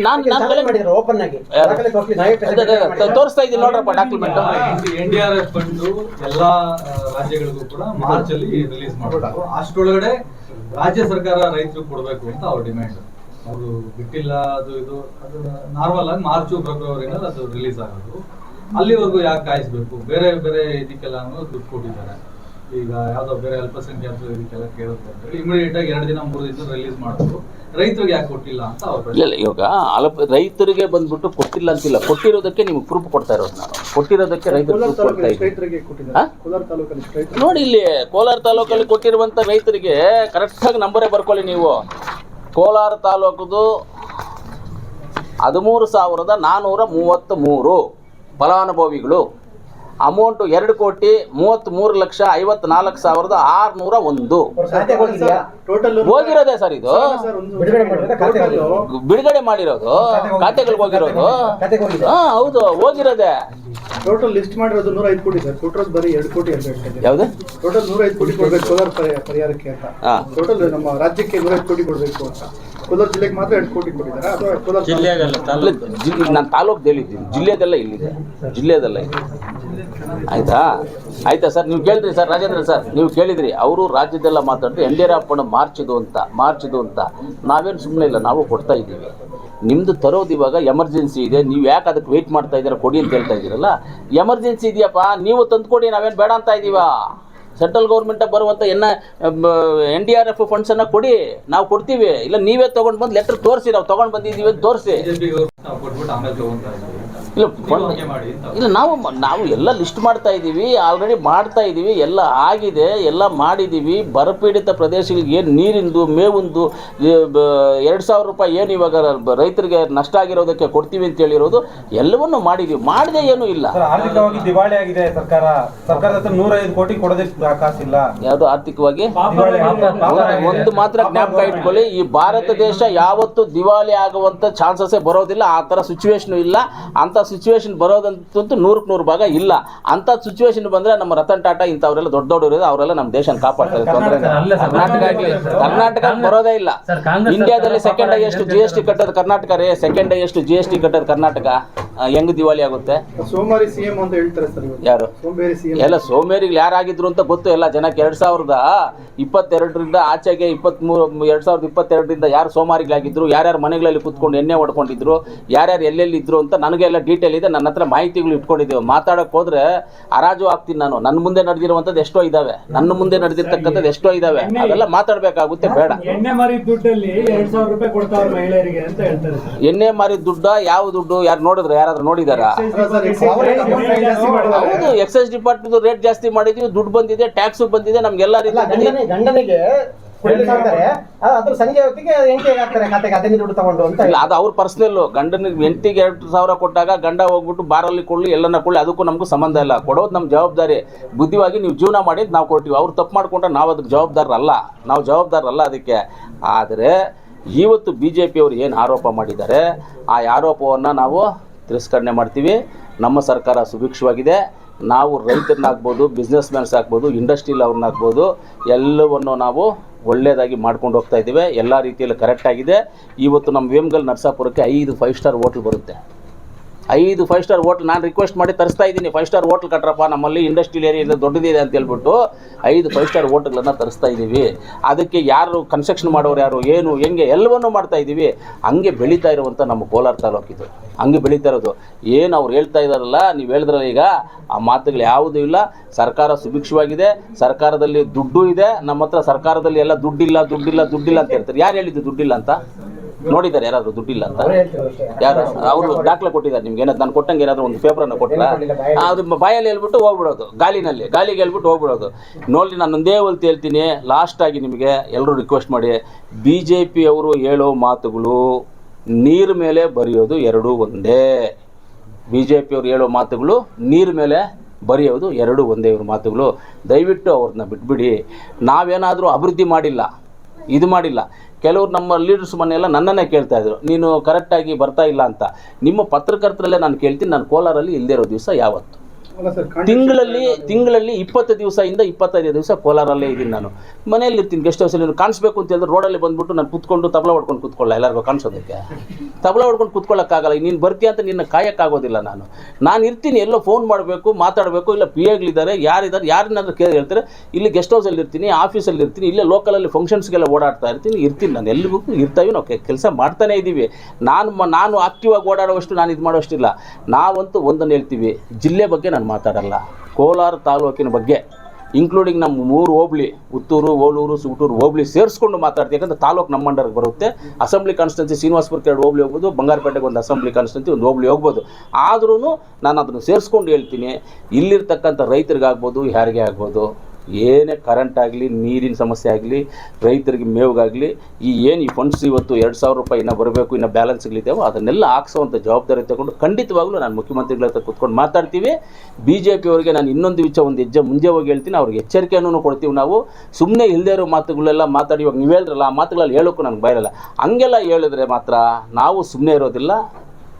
ನಾನ್- ನಾನ್ ಮಾಡಿದ್ರು ಓಪನ್ ಆಗಿ. ದಾಖಲೆ ತೋರಿಸಿ ನಾವೇ ಅದೇ, ಅದೇ, ತೋರಿಸ್ತಾ ಇದ್ದೀನಿ ನೋಡ್ರಪ್ಪ document N D R F fund ಎಲ್ಲ ರಾಜ್ಯಗಳಿಗೂ ಕೂಡ ಮಾರ್ಚ್ ಅಲ್ಲಿ ರಿಲೀಸ್ ಮಾಡಬೇಕು ಅಷ್ಟೊಳಗಡೆ ರಾಜ್ಯ ಸರ್ಕಾರ ರೈತರು ಕೊಡಬೇಕು ಅಂತ ಅವ್ರ ಡಿಮ್ಯಾಂಡ್ ಅವರು ಬಿಟ್ಟಿಲ್ಲ ಅದು ಇದು ಅದು ನಾರ್ಮಲ್ ಆಗಿ ಮಾರ್ಚ್ ಫೆಬ್ರವರಿನಲ್ಲಿ ಅದು ರಿಲೀಸ್ ಆಗೋದು. ಅಲ್ಲಿವರೆಗೂ ಯಾಕೆ ಕಾಯಿಸ್ಬೇಕು? ಬೇರೆ ಬೇರೆ ಇದಕ್ಕೆಲ್ಲ ದುಡ್ಡು ಕೊಟ್ಟಿದ್ದಾರೆ. ಈಗ ಯಾವ್ದೋ ಬೇರೆ ಅಲ್ಪಸಂಖ್ಯಾತ ಇದಕ್ಕೆಲ್ಲ ಕೇಳುತ್ತೆ ಅಂತ ಹೇಳಿ ಇಮಿಡಿಯೇಟ್ ಆಗಿ ಎರಡು ದಿನ ಮೂರು ದಿನ ರಿಲೀಸ್ ಮಾಡೋದು ರೈತರಿಗೆ ಯಾಕೆ ಕೊಟ್ಟಿಲ್ಲ ಅಂತ ಅವ್ರು ಇಲ್ಲ ಇಲ್ಲ ಇವಾಗ ಅಲ್ಪ ರೈತರಿಗೆ ಬಂದ್ಬಿಟ್ಟು ಕೊಟ್ಟಿಲ್ಲ ಅಂತಿಲ್ಲ. ಕೊಟ್ಟಿರೋದಕ್ಕೆ ನಿಮ್ಗೆ ಪ್ರೂಫ್ ಕೊಡ್ತಾ ಇರೋದು ನಾನು. ಕೊಟ್ಟಿರೋದಕ್ಕೆ ರೈತರು ಪ್ರೂಫ್ ಕೊಡ್ತಾ ಇದ್ದೀನಿ? ನೋಡಿ ಇಲ್ಲಿ ಕೋಲಾರ ತಾಲೂಕಲ್ಲಿ ಕೊಟ್ಟಿರುವಂಥ ರೈತರಿಗೆ ಕರೆಕ್ಟಾಗಿ ನಂಬರೇ ಬರ್ಕೊಳ್ಳಿ ನೀವು. ಕೋಲಾರ ತಾಲೂಕದು ಹದಿಮೂರು ಸಾವಿರದ ನಾನ್ನೂರ ಮೂವತ್ತ್ ಮೂರು ಫಲಾನುಭವಿಗಳು ಅಮೌಂಟು ಎರಡು ಕೋಟಿ ಮೂವತ್ತ್ಮೂರು ಲಕ್ಷ ಐವತ್ನಾಲ್ಕು ಸಾವಿರದ ಆರುನೂರ ಒಂದು. ಹೋಗಿರೋದೇ ಸರ್ ಇದು? ಬಿಡುಗಡೆ ಮಾಡಿರೋದಾ ಖಾತೆಗಳಿಗೆ ಹೋಗಿರೋದು? ಹಾ ಹೌದು ಹೋಗಿರೋದೆ. ಟೋಟಲ್ ಲಿಸ್ಟ್ ಮಾಡಿರೋದು ನೂರ ಐದು ಕೋಟಿ ಸರ್. ಟೋಟಲ್ ಬರೀ ಎರಡು ಕೋಟಿ ಅಂತ ಯಾವುದು? ಟೋಟಲ್ ನೂರ ಐದು ಕೋಟಿ ಕೊಡ್ಬೇಕು ಕೋಲಾರ ಪರಿಹಾರಕ್ಕೆ ಅಂತ. ಟೋಟಲ್ ನಮ್ಮ ರಾಜ್ಯಕ್ಕೆ ನೂರ ಐದು ಕೋಟಿ ಕೊಡಬೇಕು ಅಂತ. ಕೋಲಾರ ಜಿಲ್ಲೆಗೆ ಮಾತ್ರ ಎರಡು ಕೋಟಿ ಕೊಟ್ಟಿದ್ದಾರೆ? ಅಥವಾ ಕೋಲಾರ ನಾನು ತಾಲೂಕು ಹೇಳಿದ್ದೀನಿ ಜಿಲ್ಲೆದೆಲ್ಲ ಇಲ್ಲಿದೆ. ಜಿಲ್ಲೆದೆಲ್ಲ ಇದೆ. ಆಯ್ತಾ? ಆಯ್ತಾ ಸರ್, ನೀವು ಕೇಳಿದ್ರಿ ಸರ್, ರಾಜೇಂದ್ರ ಸರ್, ನೀವು ಕೇಳಿದ್ರಿ. ಅವರು ರಾಜ್ಯದೆಲ್ಲ ಮಾತಾಡಿದ್ರು ಎನ್ ಮಾರ್ಚ್ ಮಾರ್ಚಿದು ಅಂತ ಮಾರ್ಚಿದು ಅಂತ. ನಾವೇನು ಸುಮ್ಮನೆ ಇಲ್ಲ, ನಾವು ಕೊಡ್ತಾ ಇದ್ದೀವಿ. ನಿಮ್ಮದು ತರೋದು ಇವಾಗ ಎಮರ್ಜೆನ್ಸಿ ಇದೆ, ನೀವು ಯಾಕೆ ಅದಕ್ಕೆ ವೆಯ್ಟ್ ಮಾಡ್ತಾ ಇದ್ದೀರಾ, ಕೊಡಿ ಅಂತ ಹೇಳ್ತಾ ಇದ್ದೀರಲ್ಲ? ಎಮರ್ಜೆನ್ಸಿ ಇದೆಯಪ್ಪ, ನೀವು ತಂದು ಕೊಡಿ ನಾವೇನು ಬೇಡ ಅಂತ ಇದ್ದೀವಾ ಸೆಂಟ್ರಲ್ ಗೌರ್ಮೆಂಟಾಗ ಬರುವಂಥ ಎನ್ನ ಎನ್ ಡಿ ಆರ್ ಎಫ್ ಫಂಡ್ಸನ್ನು ಕೊಡಿ, ನಾವು ಕೊಡ್ತೀವಿ. ಇಲ್ಲ ನೀವೇ ತೊಗೊಂಡು ಬಂದು ಲೆಟ್ರ್ ತೋರಿಸಿ, ನಾವು ತೊಗೊಂಡು ಬಂದಿದ್ದೀವಿ ಅಂತ ತೋರಿಸಿ. ಇಲ್ಲ ಅಂತ. ಇಲ್ಲ ನಾವು ನಾವು ಎಲ್ಲ ಲಿಸ್ಟ್ ಮಾಡ್ತಾ ಇದ್ದೀವಿ ಆಲ್ರೆಡಿ ಮಾಡ್ತಾ ಇದ್ದೀವಿ ಎಲ್ಲ ಆಗಿದೆ ಎಲ್ಲ ಮಾಡಿದ್ದೀವಿ. ಬರಪೀಡಿತ ಪ್ರದೇಶಗಳಿಗೆ ಏನು ನೀರಿಂದು ಮೇವಿಂದು ಎರಡು ಸಾವಿರ ರೂಪಾಯಿ ಏನು ಇವಾಗ ರೈತರಿಗೆ ನಷ್ಟ ಆಗಿರೋದಕ್ಕೆ ಕೊಡ್ತೀವಿ ಅಂತ ಹೇಳಿರೋದು ಎಲ್ಲವನ್ನೂ ಮಾಡಿದ್ದೀವಿ. ಮಾಡದೆ ಏನು ಇಲ್ಲ. ಸರ್ ಆರ್ಥಿಕವಾಗಿ ದಿವಾಳಿ ಆಗಿದೆ ಸರ್ಕಾರ. ಸರ್ಕಾರದ ಹತ್ರ ನೂರೈದು ಕೋಟಿ ಕೊಡೋದಕ್ಕೆ ಕಾಸಿಲ್ಲ. ಯಾವುದು ಆರ್ಥಿಕವಾಗಿ? ಒಂದು- ಒಂದು ಮಾತ್ರ ಜ್ಞಾಪಕ ಇಟ್ಕೊಳ್ಳಿ ಈ ಭಾರತ ದೇಶ ಯಾವತ್ತು ದಿವಾಳಿ ಆಗುವಂಥ ಚಾನ್ಸಸ್ಸೇ ಬರೋದಿಲ್ಲ ಆ ಥರ ಸಿಚುವೇಶನ್ ಇಲ್ಲ. ಅಂಥ ಸಿಚುವೇಶನ್ ಬರೋದಂತೂ ನೂರಕ್ಕೆ ನೂರು ಭಾಗ ಇಲ್ಲ. ಅಂಥ ಸಿಚುವೇಶನ್ ಬಂದರೆ ನಮ್ಮ ರತನ್ ಟಾಟಾ ಇಂಥವರೆಲ್ಲ ದೊಡ್ಡ ದೊಡ್ಡವರು ಇರೋದು ಅವರೆಲ್ಲ ನಮ್ಮ ದೇಶನ ಕಾಪಾಡ್ತಾರೆ. ತೊಂದರೆ ಇಲ್ಲ. ಅಲ್ಲ ಸರ್, ಕರ್ನಾಟಕ ಆಗಲಿ ಕರ್ನಾಟಕ ಬರೋದೇ ಇಲ್ಲ. ಸರ್, ಕಾಂಗ್ರೆಸ್ ಇಂಡಿಯಾದಲ್ಲಿ ಸೆಕೆಂಡ್ ಎಷ್ಟು ಜಿ ಎಸ್ ಟಿ ಕಟ್ಟೋದು ಕರ್ನಾಟಕ ರೀ. Second highest G S T ಕಟ್ಟೋದು ಕರ್ನಾಟಕ. ಹೆಂಗ್ ದಿವಾಳಿ ಆಗುತ್ತೆ? ಸೋಮವಾರಿ ಸಿಎಂ ಅಂತ ಹೇಳ್ತಾರೆ ಸರ್ ಯಾರು? ಎಲ್ಲ ಸೋಮೇರಿಗಳು ಯಾರಾಗಿದ್ರು ಅಂತ ಗೊತ್ತು. ಎಲ್ಲ ಜನಕ್ಕೆ ಎರಡ್ ಸಾವಿರದ ಇಪ್ಪತ್ತೆರಡರಿಂದ ಆಚೆಗೆ ಇಪ್ಪತ್ತ್ಮೂರು ಎರಡ್ ಸಾವಿರದ ಇಪ್ಪತ್ತೆರಡರಿಂದ ಯಾರು ಸೋಮಾರಿಗಳಾಗಿದ್ರು ಯಾರ್ಯಾರು ಮನೆಗಳಲ್ಲಿ ಕೂತ್ಕೊಂಡು ಎಣ್ಣೆ ಹೊಡ್ಕೊಂಡಿದ್ರು ಯಾರ್ಯಾರು ಎಲ್ಲೆಲ್ಲಿ ಇದ್ರು ಅಂತ ನನಗೆಲ್ಲ ಡೀಟೇಲ್ ಇದೆ ನನ್ನ ಹತ್ರ ಮಾಹಿತಿಗಳು ಇಟ್ಕೊಂಡಿದ್ದೀವಿ. ಮಾತಾಡೋಕೆ ಹೋದ್ರೆ ಹರಾಜು ಆಗ್ತೀನಿ ನಾನು. ನನ್ನ ಮುಂದೆ ನಡೆದಿರುವಂಥದ್ದು ಎಷ್ಟೋ ಇದ್ದಾವೆ ನನ್ನ ಮುಂದೆ ನಡೆದಿರ್ತಕ್ಕಂಥದ್ದು ಎಷ್ಟೋ ಇದ್ದಾವೆ ಅದೆಲ್ಲ ಮಾತಾಡಬೇಕಾಗುತ್ತೆ ಬೇಡ. ಎಣ್ಣೆ ಮಾರಿ ಮಾರಿದ ದುಡ್ಡ ಯಾವ ದುಡ್ಡು? ಯಾರು ನೋಡಿದ್ರೆ ಯಾರಾದ್ರೂ ನೋಡಿದಾರ? ಹೌದು ಎಕ್ಸೈಸ್ ಡಿಪಾರ್ಟ್ಮೆಂಟ್ ರೇಟ್ ಜಾಸ್ತಿ ಮಾಡಿದೀವಿ ದುಡ್ಡು ಬಂದಿದೆ ಟ್ಯಾಕ್ಸ್ ಬಂದಿದೆ ನಮ್ಗೆಲ್ಲ ರೀತಿ ಕುಡಿಲಿಕ್ಕೆ ಹಾಕ್ತಾರೆ ಆ- ಅದ್ರ ಸಂಜೆ ಹೊತ್ತಿಗೆ ಎಂಟಿಗೆ ಹಾಕ್ತಾರೆ ಖಾತೆಗೆ ಹದಿನೈದು ದುಡ್ಡು ತಗೊಂಡು ಅಂತ ಇಲ್ಲ ಅದು ಅವ್ರ ಪರ್ಸನಲ್ ಗಂಡನಿಗೆ ಎಂಟಿಗೆ ಎರಡು ಸಾವಿರ ಕೊಟ್ಟಾಗ ಗಂಡ ಹೋಗ್ಬಿಟ್ಟು ಬಾರಲ್ಲಿ ಕೊಳ್ಳಿ ಎಲ್ಲನ ಕೊಳ್ಳಿ ಅದಕ್ಕೂ ನಮಗೂ ಸಂಬಂಧ ಇಲ್ಲ. ಕೊಡೋದು ನಮ್ಮ ಜವಾಬ್ದಾರಿ. ಬುದ್ಧಿವಾಗಿ ನೀವು ಜೀವನ ಮಾಡಿದ್ದು ನಾವು ಕೊಡ್ತೀವಿ. ಅವ್ರು ತಪ್ಪು ಮಾಡ್ಕೊಂಡ್ರೆ ನಾವು ಅದಕ್ಕೆ ಜವಾಬ್ದಾರರಲ್ಲ ನಾವು ಜವಾಬ್ದಾರರಲ್ಲ ಅದಕ್ಕೆ. ಆದರೆ ಇವತ್ತು ಬಿ ಜೆ ಪಿಯವರು ಏನು ಆರೋಪ ಮಾಡಿದ್ದಾರೆ ಆ ಆರೋಪವನ್ನು ನಾವು ತಿರಸ್ಕರಣೆ ಮಾಡ್ತೀವಿ. ನಮ್ಮ ಸರ್ಕಾರ ಸುಭಿಕ್ಷವಾಗಿದೆ. ನಾವು ರೈತರನ್ನಾಗ್ಬೋದು ಬಿಸ್ನೆಸ್ ಮ್ಯಾನ್ಸ್ ಆಗ್ಬೋದು ಇಂಡಸ್ಟ್ರಿಲ್ ಅವ್ರನ್ನಾಗ್ಬೋದು ಎಲ್ಲವನ್ನು ನಾವು ಒಳ್ಳೆಯದಾಗಿ ಮಾಡ್ಕೊಂಡು ಹೋಗ್ತಾ ಇದ್ದೇವೆ. ಎಲ್ಲ ರೀತಿಯಲ್ಲಿ ಕರೆಕ್ಟಾಗಿದೆ ಇವತ್ತು ನಮ್ಮ ವೇಮ್ಗಲ್ ನರಸಾಪುರಕ್ಕೆ ಐದು ಫೈವ್ ಸ್ಟಾರ್ ಹೋಟ್ಲ್ ಬರುತ್ತೆ. ಐದು ಫೈವ್ ಸ್ಟಾರ್ ಹೋಟ್ಲ್ ನಾನು ರಿಕ್ವೆಸ್ಟ್ ಮಾಡಿ ತರಿಸ್ತಾ ಇದ್ದೀನಿ. ಫೈವ್ ಸ್ಟಾರ್ ಹೋಟ್ಲ್ ಕಟ್ರಪ್ಪ, ನಮ್ಮಲ್ಲಿ ಇಂಡಸ್ಟ್ರಿಯಲ್ ಏರಿಯಾ ದೊಡ್ಡದಿದೆ ಅಂತ ಹೇಳ್ಬಿಟ್ಟು ಐದು ಫೈವ್ ಸ್ಟಾರ್ ಹೋಟ್ಲ್ಗಳನ್ನು ತರಿಸ್ತಾ ಇದ್ದೀವಿ. ಅದಕ್ಕೆ ಯಾರು ಕನ್ಸ್ಟ್ರಕ್ಷನ್ ಮಾಡೋರು ಯಾರು, ಏನು, ಹೆಂಗೆ, ಎಲ್ಲವನ್ನೂ ಮಾಡ್ತಾ ಇದ್ದೀವಿ. ಹಂಗೆ ಬೆಳೀತಾ ಇರುವಂಥ ನಮ್ಮ ಕೋಲಾರ ತಾಲೂಕಿದು ಹಂಗೆ ಬೆಳೀತಾ ಇರೋದು. ಏನು ಅವ್ರು ಹೇಳ್ತಾ ಇದ್ದಾರಲ್ಲ, ನೀವು ಹೇಳಿದ್ರಲ್ಲ ಈಗ, ಆ ಮಾತುಗಳು ಯಾವುದೂ ಇಲ್ಲ. ಸರ್ಕಾರ ಸುಭಿಕ್ಷವಾಗಿದೆ. ಸರ್ಕಾರದಲ್ಲಿ ದುಡ್ಡು ಇದೆ. ನಮ್ಮ ಹತ್ರ ಸರ್ಕಾರದಲ್ಲಿ ಎಲ್ಲ ದುಡ್ಡಿಲ್ಲ ದುಡ್ಡಿಲ್ಲ ದುಡ್ಡಿಲ್ಲ ಅಂತ ಹೇಳ್ತಾರೆ. ಯಾರು ಹೇಳಿದ್ದು ದುಡ್ಡಿಲ್ಲ ಅಂತ? ನೋಡಿದ್ದಾರೆ ಯಾರಾದರೂ ದುಡ್ಡಿಲ್ಲ ಅಂತ. ಯಾರು? ಅವರು ದಾಖಲೆ ಕೊಟ್ಟಿದ್ದಾರೆ ನಿಮ್ಗೆ. ಏನಾದ್ರು ನಾನು ಕೊಟ್ಟಂಗೆ ಏನಾದರೂ ಒಂದು ಪೇಪರನ್ನು ಕೊಟ್ಟ ಅದು ಬಾಯಲ್ಲಿ ಹೇಳ್ಬಿಟ್ಟು ಹೋಗ್ಬಿಡೋದು. ಗಾಲಿನಲ್ಲಿ. ಗಾಲಿಗೆ ಹೇಳ್ಬಿಟ್ಟು ಹೋಗ್ಬಿಡೋದು. ನೋಡಿ ನಾನು ಒಂದೇ ಹೊಲ್ತು ಹೇಳ್ತೀನಿ. ಲಾಸ್ಟಾಗಿ ನಿಮಗೆ ಎಲ್ಲರೂ ರಿಕ್ವೆಸ್ಟ್ ಮಾಡಿ. ಬಿ ಜೆ ಪಿಯವರು ಹೇಳೋ ಮಾತುಗಳು ನೀರು ಮೇಲೆ ಬರೆಯೋದು ಎರಡೂ ಒಂದೇ. ಬಿ ಜೆ ಪಿಯವರು ಹೇಳೋ ಮಾತುಗಳು ನೀರು ಮೇಲೆ ಬರೆಯೋದು ಎರಡು ಒಂದೇ ಇವ್ರ ಮಾತುಗಳು. ದಯವಿಟ್ಟು ಅವ್ರನ್ನ ಬಿಟ್ಬಿಡಿ. ನಾವೇನಾದರೂ ಅಭಿವೃದ್ಧಿ ಮಾಡಿಲ್ಲ ಇದು ಮಾಡಿಲ್ಲ. ಕೆಲವರು ನಮ್ಮ ಲೀಡರ್ಸ್ ಮನೆಯೆಲ್ಲ ನನ್ನನ್ನೇ ಕೇಳ್ತಾ ಇದ್ರು. ನೀನು ಕರೆಕ್ಟಾಗಿ ಬರ್ತಾ ಇಲ್ಲ ಅಂತ. ನಿಮ್ಮ ಪತ್ರಕರ್ತರಲ್ಲೇ ನಾನು ಕೇಳ್ತೀನಿ, ನಾನು ಕೋಲಾರಲ್ಲಿ ಇಲ್ಲದೇ ಇರೋ ದಿವಸ ಯಾವತ್ತು? ತಿಂಗಳಲ್ಲಿ ತಿಂಗಳಲ್ಲಿ ಇಪ್ಪತ್ತು ದಿವಸದಿಂದ ಇಪ್ಪತ್ತೈದು ದಿವಸ ಕೋಲಾರಲ್ಲೇ ಇದ್ದೀನಿ ನಾನು. ಮನೆಯಲ್ಲಿ ಇರ್ತೀನಿ ಗೆಸ್ಟ್ ಹೌಸಲ್ಲಿ ಕಾಣಿಸ್ಬೇಕು ಅಂತ ಹೇಳಿದ್ರೆ ರೋಡಲ್ಲಿ ಬಂದ್ಬಿಟ್ಟು ನಾನು ಕೂತ್ಕೊಂಡು ತಬಲ ಹೊಡ್ಕೊಂಡು ಕೂತ್ಕೊಳ್ಳ ಎಲ್ಲರಿಗೂ ಕಾಣಿಸೋದಕ್ಕೆ. ತಬಲ ಹೊಡ್ಕೊಂಡು ಕೂತ್ಕೊಳ್ಳೋಕ್ಕಾಗಲ್ಲ ನೀನು ಬರ್ತೀಯ ಅಂತ ನಿನ್ನ ಕಾಯೋಕ್ಕಾಗೋದಿಲ್ಲ ನಾನು. ನಾನು ಇರ್ತೀನಿ ಎಲ್ಲೋ ಫೋನ್ ಮಾಡಬೇಕು ಮಾತಾಡಬೇಕು ಇಲ್ಲ ಪಿ ಎಗಳಿದ್ದಾರೆ ಯಾರಿದ್ದಾರೆ ಯಾರನ್ನಾದ್ರೂ ಕೇಳಿ ಹೇಳ್ತಾರೆ. ಇಲ್ಲಿ ಗೆಸ್ಟ್ ಹೌಸಲ್ಲಿ ಇರ್ತೀನಿ ಆಫೀಸಲ್ಲಿ ಇರ್ತೀನಿ ಇಲ್ಲೇ ಲೋಕಲಲ್ಲಿ ಫಂಕ್ಷನ್ಸ್ಗೆಲ್ಲ ಓಡಾಡ್ತಾ ಇರ್ತೀನಿ ಇರ್ತೀನಿ ನಾನು. ಎಲ್ಲಿಗೂ ಇರ್ತಾವೆ ನಾವು ಕೆಲಸ ಮಾಡ್ತಾನೇ ಇದ್ದೀವಿ ನಾನು ನಾನು ಆಕ್ಟಿವ್ ಆಗಿ ಓಡಾಡುವಷ್ಟು ನಾನು ಇದು ಮಾಡೋಷ್ಟಿಲ್ಲ ನಾವಂತೂ ಒಂದನ್ನು ಹೇಳ್ತೀವಿ ಜಿಲ್ಲೆ ಬಗ್ಗೆ ನಾನು ಮಾತಾಡಲ್ಲ. ಕೋಲಾರ ತಾಲೂಕಿನ ಬಗ್ಗೆ ಇನ್ಕ್ಲೂಡಿಂಗ್ ನಮ್ಮ ಮೂರು ಹೋಬಳಿ ಉತ್ತೂರು ಓಲೂರು ಸುಟೂರು ಹೋಬಳಿ ಸೇರಿಸ್ಕೊಂಡು ಮಾತಾಡ್ತೀವಿ ಯಾಕಂದ್ರೆ ತಾಲೂಕು ನಮ್ಮ ಅಂಡರ್ಗೆ ಬರುತ್ತೆ. ಅಸೆಂಬ್ಲಿ ಕಾನ್ಸ್ಟೆನ್ಸಿ ಶ್ರೀನಿವಾಸಪುರಕ್ಕೆ ಎರಡು ಹೋಬಳಿ ಹೋಗ್ಬೋದು, ಬಂಗಾರಪೇಟೆಗೆ ಒಂದು ಅಸೆಂಬ್ಲಿ ಕಾನ್ಸ್ಟೆನ್ಸಿ ಒಂದು ಹೋಬಳಿ ಹೋಗ್ಬೋದು. ಆದ್ರೂ ನಾನು ಅದನ್ನು ಸೇರಿಸ್ಕೊಂಡು ಹೇಳ್ತೀನಿ. ಇಲ್ಲಿರ್ತಕ್ಕಂಥ ರೈತರಿಗಾಗ್ಬೋದು, ಯಾರಿಗೆ ಆಗ್ಬೋದು ಏನೇ ಕರೆಂಟ್ ಆಗಲಿ, ನೀರಿನ ಸಮಸ್ಯೆ ಆಗಲಿ, ರೈತರಿಗೆ ಮೇವಿಗಾಗಲಿ, ಈ ಏನು ಈ ಫಂಡ್ಸ್ ಇವತ್ತು ಎರಡು ಸಾವಿರ ರೂಪಾಯಿ ಇನ್ನೂ ಬರಬೇಕು, ಇನ್ನೂ ಬ್ಯಾಲೆನ್ಸ್ಗಳಿದ್ದಾವೆ ಅದನ್ನೆಲ್ಲ ಹಾಕ್ಸೋವಂಥ ಜವಾಬ್ದಾರಿ ತಗೊಂಡು ಖಂಡಿತವಾಗ್ಲೂ ನಾನು ಮುಖ್ಯಮಂತ್ರಿಗಳ ಹತ್ರ ಕೂತ್ಕೊಂಡು ಮಾತಾಡ್ತೀವಿ. ಬಿ ಜೆ ಪಿಯವರಿಗೆ ನಾನು ಇನ್ನೊಂದು ವಿಚಾರ, ಒಂದು ಹೆಜ್ಜೆ ಮುಂಜೆ ಹೋಗಿ ಹೇಳ್ತೀನಿ, ಅವ್ರಿಗೆ ಎಚ್ಚರಿಕೆಯನ್ನು ಕೊಡ್ತೀವಿ ನಾವು. ಸುಮ್ಮನೆ ಇಲ್ಲದೇ ಇರೋ ಮಾತುಗಳೆಲ್ಲ ಮಾತಾಡಿ, ಇವಾಗ ನೀವು ಹೇಳಿದ್ರಲ್ಲ ಆ ಮಾತುಗಳಲ್ಲಿ ಹೇಳೋಕ್ಕೂ ನನಗೆ ಬಯರಲ್ಲ ಹಂಗೆಲ್ಲ ಹೇಳಿದ್ರೆ ಮಾತ್ರ ನಾವು ಸುಮ್ಮನೆ ಇರೋದಿಲ್ಲ.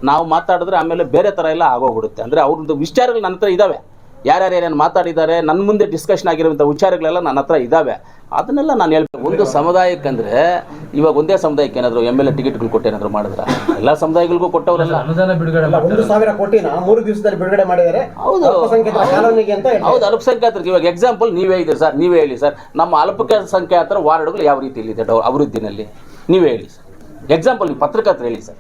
ನಾವು ಮಾತಾಡಿದ್ರೆ ಆಮೇಲೆ ಬೇರೆ ಥರ ಎಲ್ಲ ಆಗೋಗ್ಬಿಡುತ್ತೆ. ಅಂದರೆ ಅವ್ರದ್ದು ವಿಚಾರಗಳು ನನ್ನ ಹತ್ರ ಇದ್ದಾವೆ ಯಾರ್ಯಾರು ಏನೇನು ಮಾತಾಡಿದ್ದಾರೆ ನನ್ನ ಮುಂದೆ ಡಿಸ್ಕಷನ್ ಆಗಿರುವಂಥ ವಿಚಾರಗಳೆಲ್ಲ ನನ್ನ ಹತ್ರ ಇದ್ದಾವೆ ಅದನ್ನೆಲ್ಲ ನಾನು ಹೇಳ್ಬೇಕು. ಒಂದು ಸಮುದಾಯಕ್ಕಂದರೆ ಇವಾಗ ಒಂದೇ ಸಮುದಾಯಕ್ಕೆ ಏನಾದರೂ ಎಂ ಎಲ್ ಎ ಟಿಕೆಟ್ಗಳು ಕೊಟ್ಟೇನಾದ್ರು ಮಾಡಿದ್ರೆ? ಎಲ್ಲ ಸಮುದಾಯಗಳಿಗೂ ಕೊಟ್ಟವರಲ್ಲ. ಅನುದಾನ ಬಿಡುಗಡೆ ಒಂದು ಸಾವಿರ ಕೋಟಿನ ಮೂರು ದಿವಸದಲ್ಲಿ ಬಿಡುಗಡೆ ಮಾಡಿದ್ದಾರೆ. ಹೌದು. ಅಲ್ಪಸಂಖ್ಯಾತರ ಕಾಲೋನಿಗೆ ಅಂತ ಹೇಳ್ತಾರೆ. ಹೌದು ಅಲ್ಪಸಂಖ್ಯಾತರಿಗೆ. ಇವಾಗ ಎಕ್ಸಾಂಪಲ್ ನೀವೇ ಇದೆ ಸರ್ ನೀವೇ ಹೇಳಿ ಸರ್. ನಮ್ಮ ಅಲ್ಪಸಂಖ್ಯಾತರ ವಾರ್ಡ್ಗಳು ಯಾವ ರೀತಿ ಇಲ್ಲಿದೆ ಡವ್- ಅಭಿವೃದ್ಧಿನಲ್ಲಿ? ನೀವೇ ಹೇಳಿ ಸರ್. ಎಕ್ಸಾಂಪಲ್ ನೀವು ಪತ್ರಕರ್ತರು ಹೇಳಿ ಸರ್.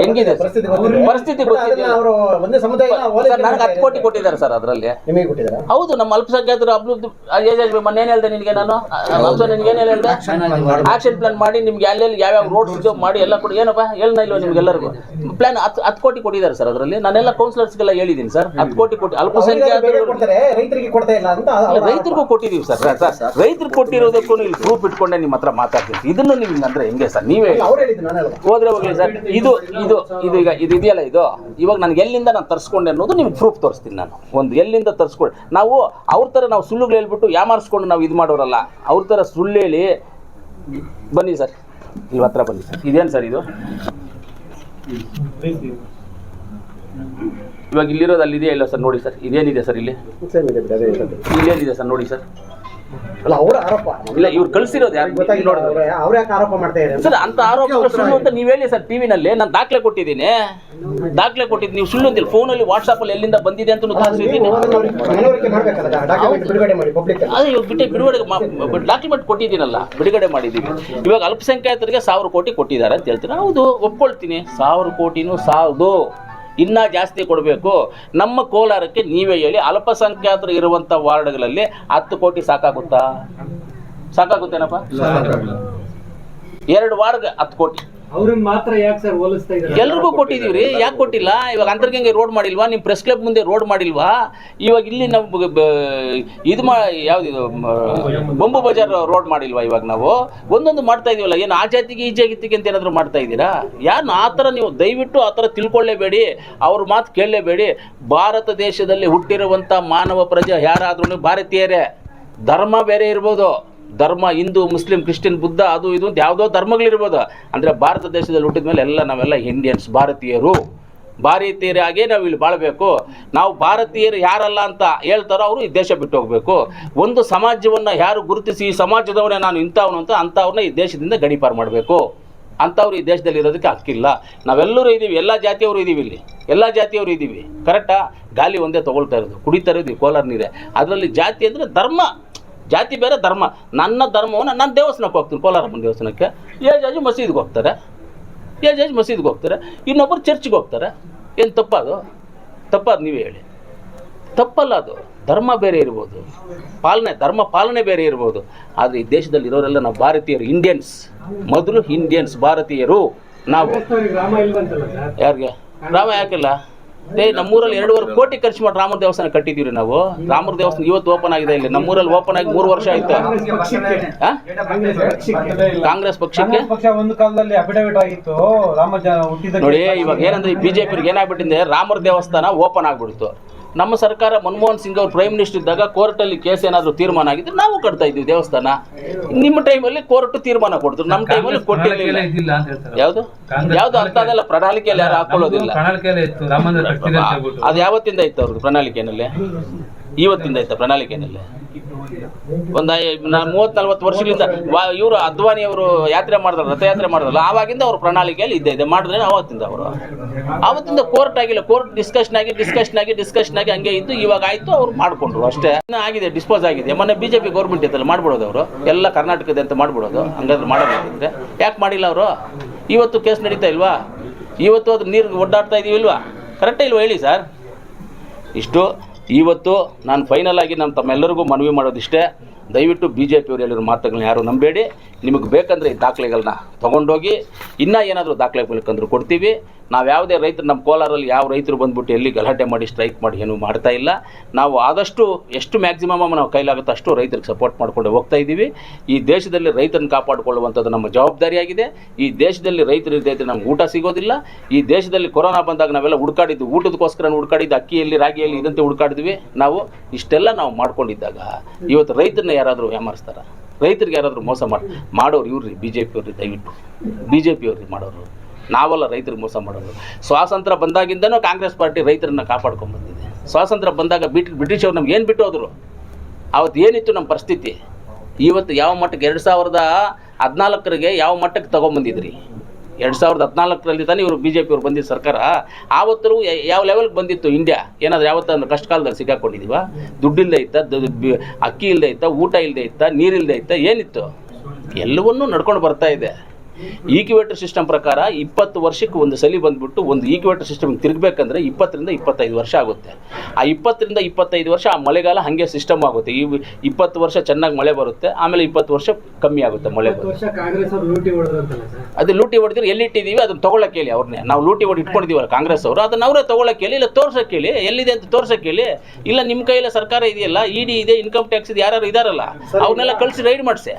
ಹೆಂಗಿದೆ ಸರ್? ಪರಿಸ್ಥಿತಿ ಗೊತ್ತಿದೆ. ಪರಿಸ್ಥಿತಿ ಬಟ್ ಅದನ್ನ ಅವರು ಒಂದೇ ಸಮುದಾಯ ಸರ್ ನನಗೆ ಹತ್ತು ಕೋಟಿ ಕೊಟ್ಟಿದ್ದಾರೆ ಸರ್ ಅದರಲ್ಲಿ. ನಿಮಗೆ ಕೊಟ್ಟಿದ್ದಾರೆ? ಹೌದು ನಮ್ಮ ಅಲ್ಪಸಂಖ್ಯಾತರು ಅಭಿವೃದ್ಧಿ ಏಜ್ ಮೊನ್ನೆ ಏನು ಹೇಳ್ದೆ ನಿನಗೆ ನಾನು? ಹೌದು. ನಿನಗೆ ಏನು ಹೇಳಿದೆ? ಆಕ್ಷನ್ ಪ್ಲಾನ್ ಮಾಡಿ. ನಿಮ್ಗೆ ಅಲ್ಲೆಲ್ಲಿ ಯಾವ್ಯಾವ ರೋಡ್ಸ್ ಇದು ಮಾಡಿ ಎಲ್ಲ ಕೊಡಿ. ಏನಪ್ಪ? ಹೇಳ್ನ ಇಲ್ವ ನಿಮ್ಗೆಲ್ಲರಿಗೂ ಪ್ಲಾನ್ ಹತ್ತು ಹತ್ತು ಕೋಟಿ ಕೊಟ್ಟಿದ್ದಾರೆ ಸರ್ ಅದರಲ್ಲಿ. ನಾನೆಲ್ಲ ಕೌನ್ಸಿಲರ್ಸ್ಗೆಲ್ಲ ಹೇಳಿದ್ದೀನಿ ಸರ್. ಹತ್ತು ಕೋಟಿ ಕೊಟ್ಟು ಅಲ್ಪಸಂಖ್ಯಾತ ಬೇರೆ ಅಲ್ಪಸಂಖ್ಯಾತರು ಕೊಡ್ತಾರೆ ರೈತರಿಗೆ ಕೊಡ್ತಾ ಇಲ್ಲ ಅಂತ ಅಲ್ಲ, ರೈತರಿಗೂ ಕೊಟ್ಟಿದ್ದೀವಿ ಸರ್. ಸರ್ ರೈತರಿಗೆ ಕೊಟ್ಟಿರೋದಕ್ಕೂ ಇಲ್ಲಿ ಪ್ರೂಫ್ ಇಟ್ಕೊಂಡೆ ನಿಮ್ಮ ಹತ್ರ ಮಾತಾಡ್ತೀವಿ ಇದನ್ನು ನಿಮ್ಗೆ ಅಂದ್ರೆ ಹೆಂಗೆ ಸರ್? ನೀವೇ ಹೇಳಿ. ಅಲ್ಲ, ಅವ್ರು ಹೇಳಿದ್ದು ನಾನು ಹೇಳೋದು. ಹೋದ್ರೆ ಹೋಗ್ಲಿ ಸರ್. ಇದು ಇದು ಇದು ಈಗ ಇದು ಇದೆಯಲ್ಲ ಇದು? ಇವಾಗ ನನಗೆ ಎಲ್ಲಿಂದ ನಾನು ತರಿಸ್ಕೊಂಡೆ ಅನ್ನೋದು ನಿಮ್ಗೆ ಪ್ರೂಫ್ ತೋರಿಸ್ತೀನಿ ನಾನು. ಒಂದು ಎಲ್ಲಿಂದ ತರಿಸ್ಕೊಂಡು ನಾವು ಅವ್ರ ಥರ ನಾವು ಸುಳ್ಳುಗಳು ಹೇಳ್ಬಿಟ್ಟು ಯಾಮಾರಿಸ್ಕೊಂಡು ನಾವು ಇದು ಮಾಡೋರಲ್ಲ ಅವ್ರ ಥರ ಸುಳ್ಳು ಹೇಳಿ. ಬನ್ನಿ ಸರ್. ಇಲ್ಲಿ ಹತ್ರ ಬನ್ನಿ ಸರ್. ಇದೇನು ಸರ್ ಇದು? ಇವಾಗ ಇಲ್ಲಿರೋದು ಅಲ್ಲಿ ಇದೆಯಾ ಇಲ್ಲ ಸರ್? ನೋಡಿ ಸರ್. ಇದೇನಿದೆ ಸರ್ ಇಲ್ಲಿ. ಇಲ್ಲೇನಿದೆ ಸರ್? ನೋಡಿ ಸರ್. ಅಲ್ಲ ಅವರ ಆರೋಪ. ಇಲ್ಲ ಇವ್ರು ಕಳ್ಸಿರೋದು ಯಾರು? ಗೊತ್ತಾಗಿಲ್ಲ ಅವ್ರು ಯಾಕೆ ಆರೋಪ ಮಾಡ್ತಾ ಇದ್ದಾರೆ? ಸರ್ ಅಂತ ಆರೋಪ ಸುಳ್ಳು ಅಂತ ನೀವು ಹೇಳಿ ಸರ್ ಟಿವಿನಲ್ಲಿ. ನಾನು ದಾಖಲೆ ಕೊಟ್ಟಿದ್ದೀನಿ. ದಾಖಲೆ ಕೊಟ್ಟಿದ್ದೀನಿ ನೀವು ಸುಳ್ಳು ಅಂತಿಲ್ಲ ಫೋನಲ್ಲಿ ವಾಟ್ಸಪ್ಪಲ್ಲಿ ಎಲ್ಲಿಂದ ಬಂದಿದೆ ಅಂತ ಡಾಕ್ಯುಮೆಂಟ್ ಬಿಡುಗಡೆ ಮಾಡಿ ಪಬ್ಲಿಕ್ ಅದೇ ಇವಾಗ ಬಿಟ್ಟೆ ಬಿಡುಗಡೆ ಡಾಕ್ಯುಮೆಂಟ್ ಕೊಟ್ಟಿದ್ದೀನಲ್ಲ ಬಿಡುಗಡೆ ಮಾಡಿದ್ದೀವಿ. ಇವಾಗ ಅಲ್ಪಸಂಖ್ಯಾತರಿಗೆ ಸಾವಿರ ಕೋಟಿ ಕೊಟ್ಟಿದ್ದಾರೆ ಅಂತ ಹೇಳ್ತೀನಿ ಹೌದು ಒಪ್ಕೊಳ್ತೀನಿ. ಸಾವಿರ ಕೋಟಿನೂ ಸಾಲದು. ಇನ್ನೂ ಜಾಸ್ತಿ ಕೊಡಬೇಕು. ನಮ್ಮ ಕೋಲಾರಕ್ಕೆ ನೀವೇ ಹೇಳಿ ಅಲ್ಪಸಂಖ್ಯಾತರು ಇರುವಂಥ ವಾರ್ಡ್ಗಳಲ್ಲಿ ಹತ್ತು ಕೋಟಿ ಸಾಕಾಗುತ್ತಾ? ಸಾಕಾಗುತ್ತೇನಪ್ಪ? ಎರಡು ವಾರ್ಡ್ಗೆ ಹತ್ತು ಕೋಟಿ. ಮಾತ್ರ ಎಲ್ರಿಗೂ ಕೊಟ್ಟಿದೀವಿ ರೀ ಯಾಕೆ ಕೊಟ್ಟಿಲ್ಲ? ಇವಾಗ ಅಂತರ್ಗಂಗೆ ರೋಡ್ ಮಾಡಿಲ್ವಾ? ನಿಮ್ಮ ಪ್ರೆಸ್ ಕ್ಲಬ್ ಮುಂದೆ ರೋಡ್ ಮಾಡಿಲ್ವಾ? ಇವಾಗ ಇಲ್ಲಿ ನಾವು ಇದು ಮಾ ಯಾವ್ದಿದು ಬೊಂಬು ಬಜಾರ್ ರೋಡ್ ಮಾಡಿಲ್ವಾ ಇವಾಗ ನಾವು? ಒಂದೊಂದು ಮಾಡ್ತಾ ಇದೀವಲ್ಲ. ಏನು ಆ ಜಾತಿಗೆ ಈ ಜಾತಿಗೆ ಅಂತ ಏನಾದರೂ ಮಾಡ್ತಾ ಇದ್ದೀರಾ? ಯಾರು ಆ ಥರ ನೀವು ದಯವಿಟ್ಟು ಆ ಥರ ತಿಳ್ಕೊಳ್ಳೇಬೇಡಿ. ಅವ್ರ ಮಾತು ಕೇಳಲೇಬೇಡಿ. ಭಾರತ ದೇಶದಲ್ಲಿ ಹುಟ್ಟಿರುವಂಥ ಮಾನವ ಪ್ರಜೆ ಯಾರಾದ್ರೂ ಭಾರತೀಯರೇ, ಧರ್ಮ ಬೇರೆ ಇರ್ಬೋದು. ಧರ್ಮ, ಹಿಂದೂ, ಮುಸ್ಲಿಂ, ಕ್ರಿಶ್ಚಿಯನ್, ಬುದ್ಧ, ಅದು ಇದು ಅಂತ ಯಾವುದೋ ಧರ್ಮಗಳಿರ್ಬೋದು. ಅಂದರೆ ಭಾರತ ದೇಶದಲ್ಲಿ ಹುಟ್ಟಿದ ಮೇಲೆ ಎಲ್ಲ ನಾವೆಲ್ಲ ಇಂಡಿಯನ್ಸ್, ಭಾರತೀಯರು. ಭಾರತೀಯರಾಗೇ ನಾವು ಇಲ್ಲಿ ಬಾಳಬೇಕು. ನಾವು ಭಾರತೀಯರು ಯಾರಲ್ಲ ಅಂತ ಹೇಳ್ತಾರೋ ಅವರು ಈ ದೇಶ ಬಿಟ್ಟು ಹೋಗಬೇಕು. ಒಂದು ಸಮಾಜವನ್ನು ಯಾರು ಗುರುತಿಸಿ ಈ ಸಮಾಜದವನೇ ನಾನು ಇಂಥವನು ಅಂತ ಅಂಥವ್ರನ್ನ ಈ ದೇಶದಿಂದ ಗಡಿಪಾರು ಮಾಡಬೇಕು. ಅಂಥವ್ರು ಈ ದೇಶದಲ್ಲಿ ಇರೋದಕ್ಕೆ ಹಕ್ಕಿಲ್ಲ. ನಾವೆಲ್ಲರೂ ಇದ್ದೀವಿ ಎಲ್ಲ ಜಾತಿಯವರು ಇದ್ದೀವಿ ಇಲ್ಲಿ. ಎಲ್ಲ ಜಾತಿಯವರು ಇದ್ದೀವಿ ಕರೆಕ್ಟಾ ಗಾಲಿ ಒಂದೇ ತೊಗೊಳ್ತಾ ಇರೋದು, ಕುಡಿತಾ ಇರೋದು ಕೋಲಾರ ನೀರೇ ಅದರಲ್ಲಿ ಜಾತಿ ಅಂದರೆ ಧರ್ಮ. ಜಾತಿ ಬೇರೆ ಧರ್ಮ. ನನ್ನ ಧರ್ಮವನ್ನು ನನ್ನ ದೇವಸ್ಥಾನಕ್ಕೆ ಹೋಗ್ತೀನಿ ಕೋಲಾರಮ್ಮನ ದೇವಸ್ಥಾನಕ್ಕೆ. ಏಜಾಜು ಮಸೀದಿಗೆ ಹೋಗ್ತಾರೆ. ಏಜಾಜು ಮಸೀದಿಗೆ ಹೋಗ್ತಾರೆ. ಇನ್ನೊಬ್ಬರು ಚರ್ಚ್ಗೆ ಹೋಗ್ತಾರೆ. ಏನು ತಪ್ಪದು? ತಪ್ಪದು ನೀವೇ ಹೇಳಿ. ತಪ್ಪಲ್ಲ ಅದು. ಧರ್ಮ ಬೇರೆ ಇರ್ಬೋದು. ಪಾಲನೆ ಧರ್ಮ ಪಾಲನೆ ಬೇರೆ ಇರ್ಬೋದು. ಆದರೆ ಈ ದೇಶದಲ್ಲಿ ಇರೋರೆಲ್ಲ ನಾವು ಭಾರತೀಯರು ಇಂಡಿಯನ್ಸ್ ಮೊದಲು ಇಂಡಿಯನ್ಸ್ ಭಾರತೀಯರು. ನಾವು ಯಾರಿಗೆ? ರಾಮ ಯಾಕಿಲ್ಲ? ಏ ನಮ್ಮೂರಲ್ಲಿ ಎರಡೂವರೆ ಕೋಟಿ ಖರ್ಚು ಮಾಡಿ ರಾಮರ ದೇವಸ್ಥಾನ ಕಟ್ಟಿದೀವಿ ನಾವು. ರಾಮರ ದೇವಸ್ಥಾನ ಇವತ್ತು ಓಪನ್ ಆಗಿದೆ ಇಲ್ಲಿ. ನಮ್ಮೂರಲ್ಲಿ ಓಪನ್ ಆಗಿ ಮೂರು ವರ್ಷ ಆಯ್ತು. ಕಾಂಗ್ರೆಸ್ ಪಕ್ಷಕ್ಕೆ? ಒಂದು ಕಾಲದಲ್ಲಿ ಅಫಿಡವಿಟ್ ಆಗಿತ್ತು. ರಾಮ ನೋಡಿ ಇವಾಗ ಏನಂದ್ರೆ ಬಿಜೆಪಿ ಏನಾಗ್ಬಿಟ್ಟಿದೆ? ರಾಮರ ದೇವಸ್ಥಾನ ಓಪನ್ ಆಗ್ಬಿಡ್ತು. ನಮ್ಮ ಸರ್ಕಾರ ಮನಮೋಹನ್ ಸಿಂಗ್ ಅವರು ಪ್ರೈಮ್ ಮಿನಿಸ್ಟರ್ ಇದ್ದಾಗ ಕೋರ್ಟಲ್ಲಿ ಕೇಸ್ ಏನಾದರೂ ತೀರ್ಮಾನ ಆಗಿದ್ರೆ ನಾವು ಕಟ್ತಾ ಇದ್ವಿ ದೇವಸ್ಥಾನ. ನಿಮ್ಮ ಟೈಮಲ್ಲಿ ಕೋರ್ಟ್ ತೀರ್ಮಾನ ಕೊಡ್ತಾರೆ ನಮ್ಮ ಟೈಮಲ್ಲಿ ಕೊಟ್ಟಿರಲಿಲ್ಲ. ಯಾವುದು? ಯಾವುದು ಅಂತ ಅದೆಲ್ಲ ಪ್ರಣಾಳಿಕೆಯಲ್ಲಿ ಯಾರು ಹಾಕೊಳ್ಳೋದಿಲ್ಲ. ಅದು ಯಾವತ್ತಿಂದ ಇತ್ತು ಅವ್ರದ್ದು ಪ್ರಣಾಳಿಕೆಯಲ್ಲಿ ಇವತ್ತಿಂದ ಇತ್ತು ಪ್ರಣಾಳಿಕೆಯಲ್ಲಿ ಒಂದು ಮೂವತ್ತು ನಲ್ವತ್ತು ವರ್ಷಗಳಿಂದ ಇವರು ಅದ್ವಾನಿ ಅವರು ಯಾತ್ರೆ ಮಾಡಿದ್ರು, ರಥಯಾತ್ರೆ ಮಾಡಿದ್ರಲ್ಲ, ಆವಾಗಿಂದ ಅವ್ರ ಪ್ರಣಾಳಿಕೆಯಲ್ಲಿ ಇದ್ದೇ ಇದೆ ಮಾಡಿದ್ರೆ ಅವತ್ತಿಂದ ಅವರು. ಅವತ್ತಿಂದ ಕೋರ್ಟ್ ಆಗಿಲ್ಲ, ಕೋರ್ಟ್ ಡಿಸ್ಕಷನ್ ಆಗಿ ಡಿಸ್ಕಷನ್ ಆಗಿ ಡಿಸ್ಕಷನ್ ಆಗಿ ಹಂಗೆ ಇದ್ದು ಇವಾಗ ಆಯ್ತು, ಅವ್ರು ಮಾಡ್ಕೊಂಡ್ರು ಅಷ್ಟೇ. ಆಗಿದೆ ಡಿಸ್ಪೋಸ್ ಆಗಿದೆ. ಮೊನ್ನೆ ಬಿ ಜೆ ಪಿ ಗೌರ್ಮೆಂಟ್ ಇತ್ತಲ್ಲ ಮಾಡ್ಬಿಡೋದು ಅವರು. ಎಲ್ಲ ಕರ್ನಾಟಕದ ಅಂತ ಮಾಡ್ಬಿಡೋದು. ಹಂಗಾದ್ರೆ ಮಾಡಬೇಕಿದ್ರೆ ಯಾಕೆ ಮಾಡಿಲ್ಲ ಅವರು? ಇವತ್ತು ಕೇಸ್ ನಡೀತಾ ಇಲ್ವಾ? ಇವತ್ತು ಅದು ನೀರು ಒಡ್ಡಾಡ್ತಾ ಇದೀವಿ ಇಲ್ವಾ? ಕರೆಕ್ಟೇ ಇಲ್ವಾ ಹೇಳಿ ಸರ್ ಇಷ್ಟು. ಇವತ್ತು ನಾನು ಫೈನಲ್ ಆಗಿ ನಾನು ತಮ್ಮೆಲ್ಲರಿಗೂ ಮನವಿ ಮಾಡೋದಿಷ್ಟೇ. ದಯವಿಟ್ಟು ಬಿ ಜೆ ಪಿಯವರು ಹೇಳಿರೋ ಮಾತುಗಳನ್ನ ಯಾರು ನಂಬೇಡಿ. ನಿಮಗೆ ಬೇಕಂದರೆ ಈ ದಾಖಲೆಗಳನ್ನ ತೊಗೊಂಡೋಗಿ ಇನ್ನೂ ಏನಾದರೂ ದಾಖಲೆ ಬೇಕಂದ್ರೂ ಕೊಡ್ತೀವಿ. ನಾವು ಯಾವುದೇ ರೈತರು ನಮ್ಮ ಕೋಲಾರಲ್ಲಿ ಯಾವ ರೈತರು ಬಂದ್ಬಿಟ್ಟು ಎಲ್ಲಿ ಗಲಾಟೆ ಮಾಡಿ ಸ್ಟ್ರೈಕ್ ಮಾಡಿ ಏನೂ ಮಾಡ್ತಾ ಇಲ್ಲ. ನಾವು ಆದಷ್ಟು ಎಷ್ಟು ಮ್ಯಾಕ್ಸಿಮಮ್ ನಾವು ಕೈಲಾಗುತ್ತೆ ಅಷ್ಟು ರೈತರಿಗೆ ಸಪೋರ್ಟ್ ಮಾಡಿಕೊಂಡು ಹೋಗ್ತಾ ಇದ್ದೀವಿ ಈ ದೇಶದಲ್ಲಿ ರೈತರನ್ನು ಕಾಪಾಡಿಕೊಳ್ಳುವಂಥದ್ದು ನಮ್ಮ ಜವಾಬ್ದಾರಿಯಾಗಿದೆ ಈ ದೇಶದಲ್ಲಿ ರೈತರು ಇದ್ದ ಇದ್ದರೆ ನಮ್ಗೆ ಊಟ ಸಿಗೋದಿಲ್ಲ. ಈ ದೇಶದಲ್ಲಿ ಕೊರೋನಾ ಬಂದಾಗ ನಾವೆಲ್ಲ ಹುಡ್ಕಾಡಿದ್ದು ಊಟದಕ್ಕೋಸ್ಕರ ಹುಡ್ಕಾಡಿದ್ದು ಅಕ್ಕಿಯಲ್ಲಿ ರಾಗಿಯಲ್ಲಿ ಇದಂತೆ ಹುಡ್ಕಾಡಿದ್ವಿ. ನಾವು ಇಷ್ಟೆಲ್ಲ ನಾವು ಮಾಡ್ಕೊಂಡಿದ್ದಾಗ ಇವತ್ತು ರೈತರನ್ನ ಯಾರಾದರೂ ವ್ಯಾಮರಿಸ್ತಾರ ರೈತರಿಗೆ ಯಾರಾದರೂ ಮೋಸ ಮಾಡಿ, ಮಾಡೋರು ಇವ್ರಿ ಬಿ ಜೆ ಪಿಯವ್ರಿ ದಯವಿಟ್ಟು. ಬಿ ಜೆ ಪಿಯವ್ರಿ ಮಾಡೋರು. ನಾವಲ್ಲ ರೈತರಿಗೆ ಮೋಸ ಮಾಡೋರು. ಸ್ವಾತಂತ್ರ್ಯ ಬಂದಾಗಿಂದನೂ ಕಾಂಗ್ರೆಸ್ ಪಾರ್ಟಿ ರೈತರನ್ನ ಕಾಪಾಡ್ಕೊಂಡ್ಬಂದಿದೆ ಸ್ವಾತಂತ್ರ್ಯ ಬಂದಾಗ ಬಿಟ್ ಬ್ರಿಟಿಷವ್ರು ನಮ್ಗೆ ಏನು ಬಿಟ್ಟು ಹೋದ್ರು? ಅವತ್ತು ಏನಿತ್ತು ನಮ್ಮ ಪರಿಸ್ಥಿತಿ? ಇವತ್ತು ಯಾವ ಮಟ್ಟಕ್ಕೆ ಎರಡು ಸಾವಿರದ ಹದಿನಾಲ್ಕರಿಗೆ ಯಾವ ಮಟ್ಟಕ್ಕೆ ತೊಗೊಂಬಂದಿದ್ರಿ? ಎರಡು ಸಾವಿರದ ಹದಿನಾಲ್ಕರಲ್ಲಿ ತಾನೇ ಇವರು ಬಿ ಜೆ ಪಿಯವ್ರು ಬಂದಿದ್ದು ಸರ್ಕಾರ. ಆವತ್ತರೂ ಯಾವ ಲೆವೆಲ್ಗೆ ಬಂದಿತ್ತು ಇಂಡಿಯಾ ಏನಾದರೂ ಅಂದ್ರೆ ಕಷ್ಟ ಕಾಲದಲ್ಲಿ ಸಿಕ್ಕಾಕೊಂಡಿದ್ದೀವ? ದುಡ್ಡಿಲ್ಲದೆ ಇತ್ತ ಅಕ್ಕಿ ಇಲ್ಲದೆ ಇತ್ತ ಊಟ ಇಲ್ಲದೆ ಇತ್ತ ನೀರಿಲ್ಲದೆ ಇತ್ತ ಏನಿತ್ತು? ಎಲ್ಲವನ್ನೂ ನಡ್ಕೊಂಡು ಬರ್ತಾ ಇದೆ. ಈಕ್ಯುವೇಟರ್ ಸಿಸ್ಟಮ್ ಪ್ರಕಾರ ಇಪ್ಪತ್ತು ವರ್ಷಕ್ಕೆ ಒಂದು ಸಲಿ ಬಂದ್ಬಿಟ್ಟು ಒಂದು ಈಕ್ವೇಟರ್ ಸಿಸ್ಟಮ್ ತಿರುಗಬೇಕಂದ್ರೆ ಇಪ್ಪತ್ತರಿಂದ ಇಪ್ಪತ್ತೈದು ವರ್ಷ ಆಗುತ್ತೆ. ಆ ಇಪ್ಪತ್ತರಿಂದ ಇಪ್ಪತ್ತೈದು ವರ್ಷ ಆ ಮಳೆಗಾಲ ಹಾಗೆ ಸಿಸ್ಟಮ್ ಆಗುತ್ತೆ. ಈ ಇಪ್ಪತ್ತು ವರ್ಷ ಚೆನ್ನಾಗಿ ಮಳೆ ಬರುತ್ತೆ ಆಮೇಲೆ ಇಪ್ಪತ್ತು ವರ್ಷ ಕಮ್ಮಿ ಆಗುತ್ತೆ ಮಳೆ ಅದು ಲೂಟಿ ಹೊಡೆದ್ರೆ ಎಲ್ಲಿಟ್ಟಿದ್ದೀವಿ ಅದನ್ನು ಅದನ್ನ ತೊಗೊಳಕ್ಕೆ ಹೇಳಿ ಅವ್ರನ್ನೇ. ನಾವು ಲೂಟಿ ಹೊಡೆ ಇಟ್ಕೊಂಡಿದ್ದೀವಲ್ಲ ಕಾಂಗ್ರೆಸ್ ಅವರು ಅದನ್ನ ಅವರೇ ತೊಗೊಳಕ್ಕೆ ಹೇಳಿ ಇಲ್ಲ ತೋರ್ಸಕ್ಕೆ ಹೇಳಿ ಎಲ್ಲಿದೆ ಅಂತ ತೋರ್ಸಕ್ಕೆ ಹೇಳಿ ಇಲ್ಲ ನಿಮ್ಮ ಕೈಯಲ್ಲಿ ಸರ್ಕಾರ ಇದೆಯಲ್ಲ ಇಡಿ ಇದೆ ಇನ್ಕಮ್ ಟ್ಯಾಕ್ಸ್ ಇದೆ ಯಾರು ಇದಾರಲ್ಲ ಅವ್ರನ್ನೆಲ್ಲ ಕಳಿಸಿ ರೈಡ್ ಮಾಡಿಸಿ.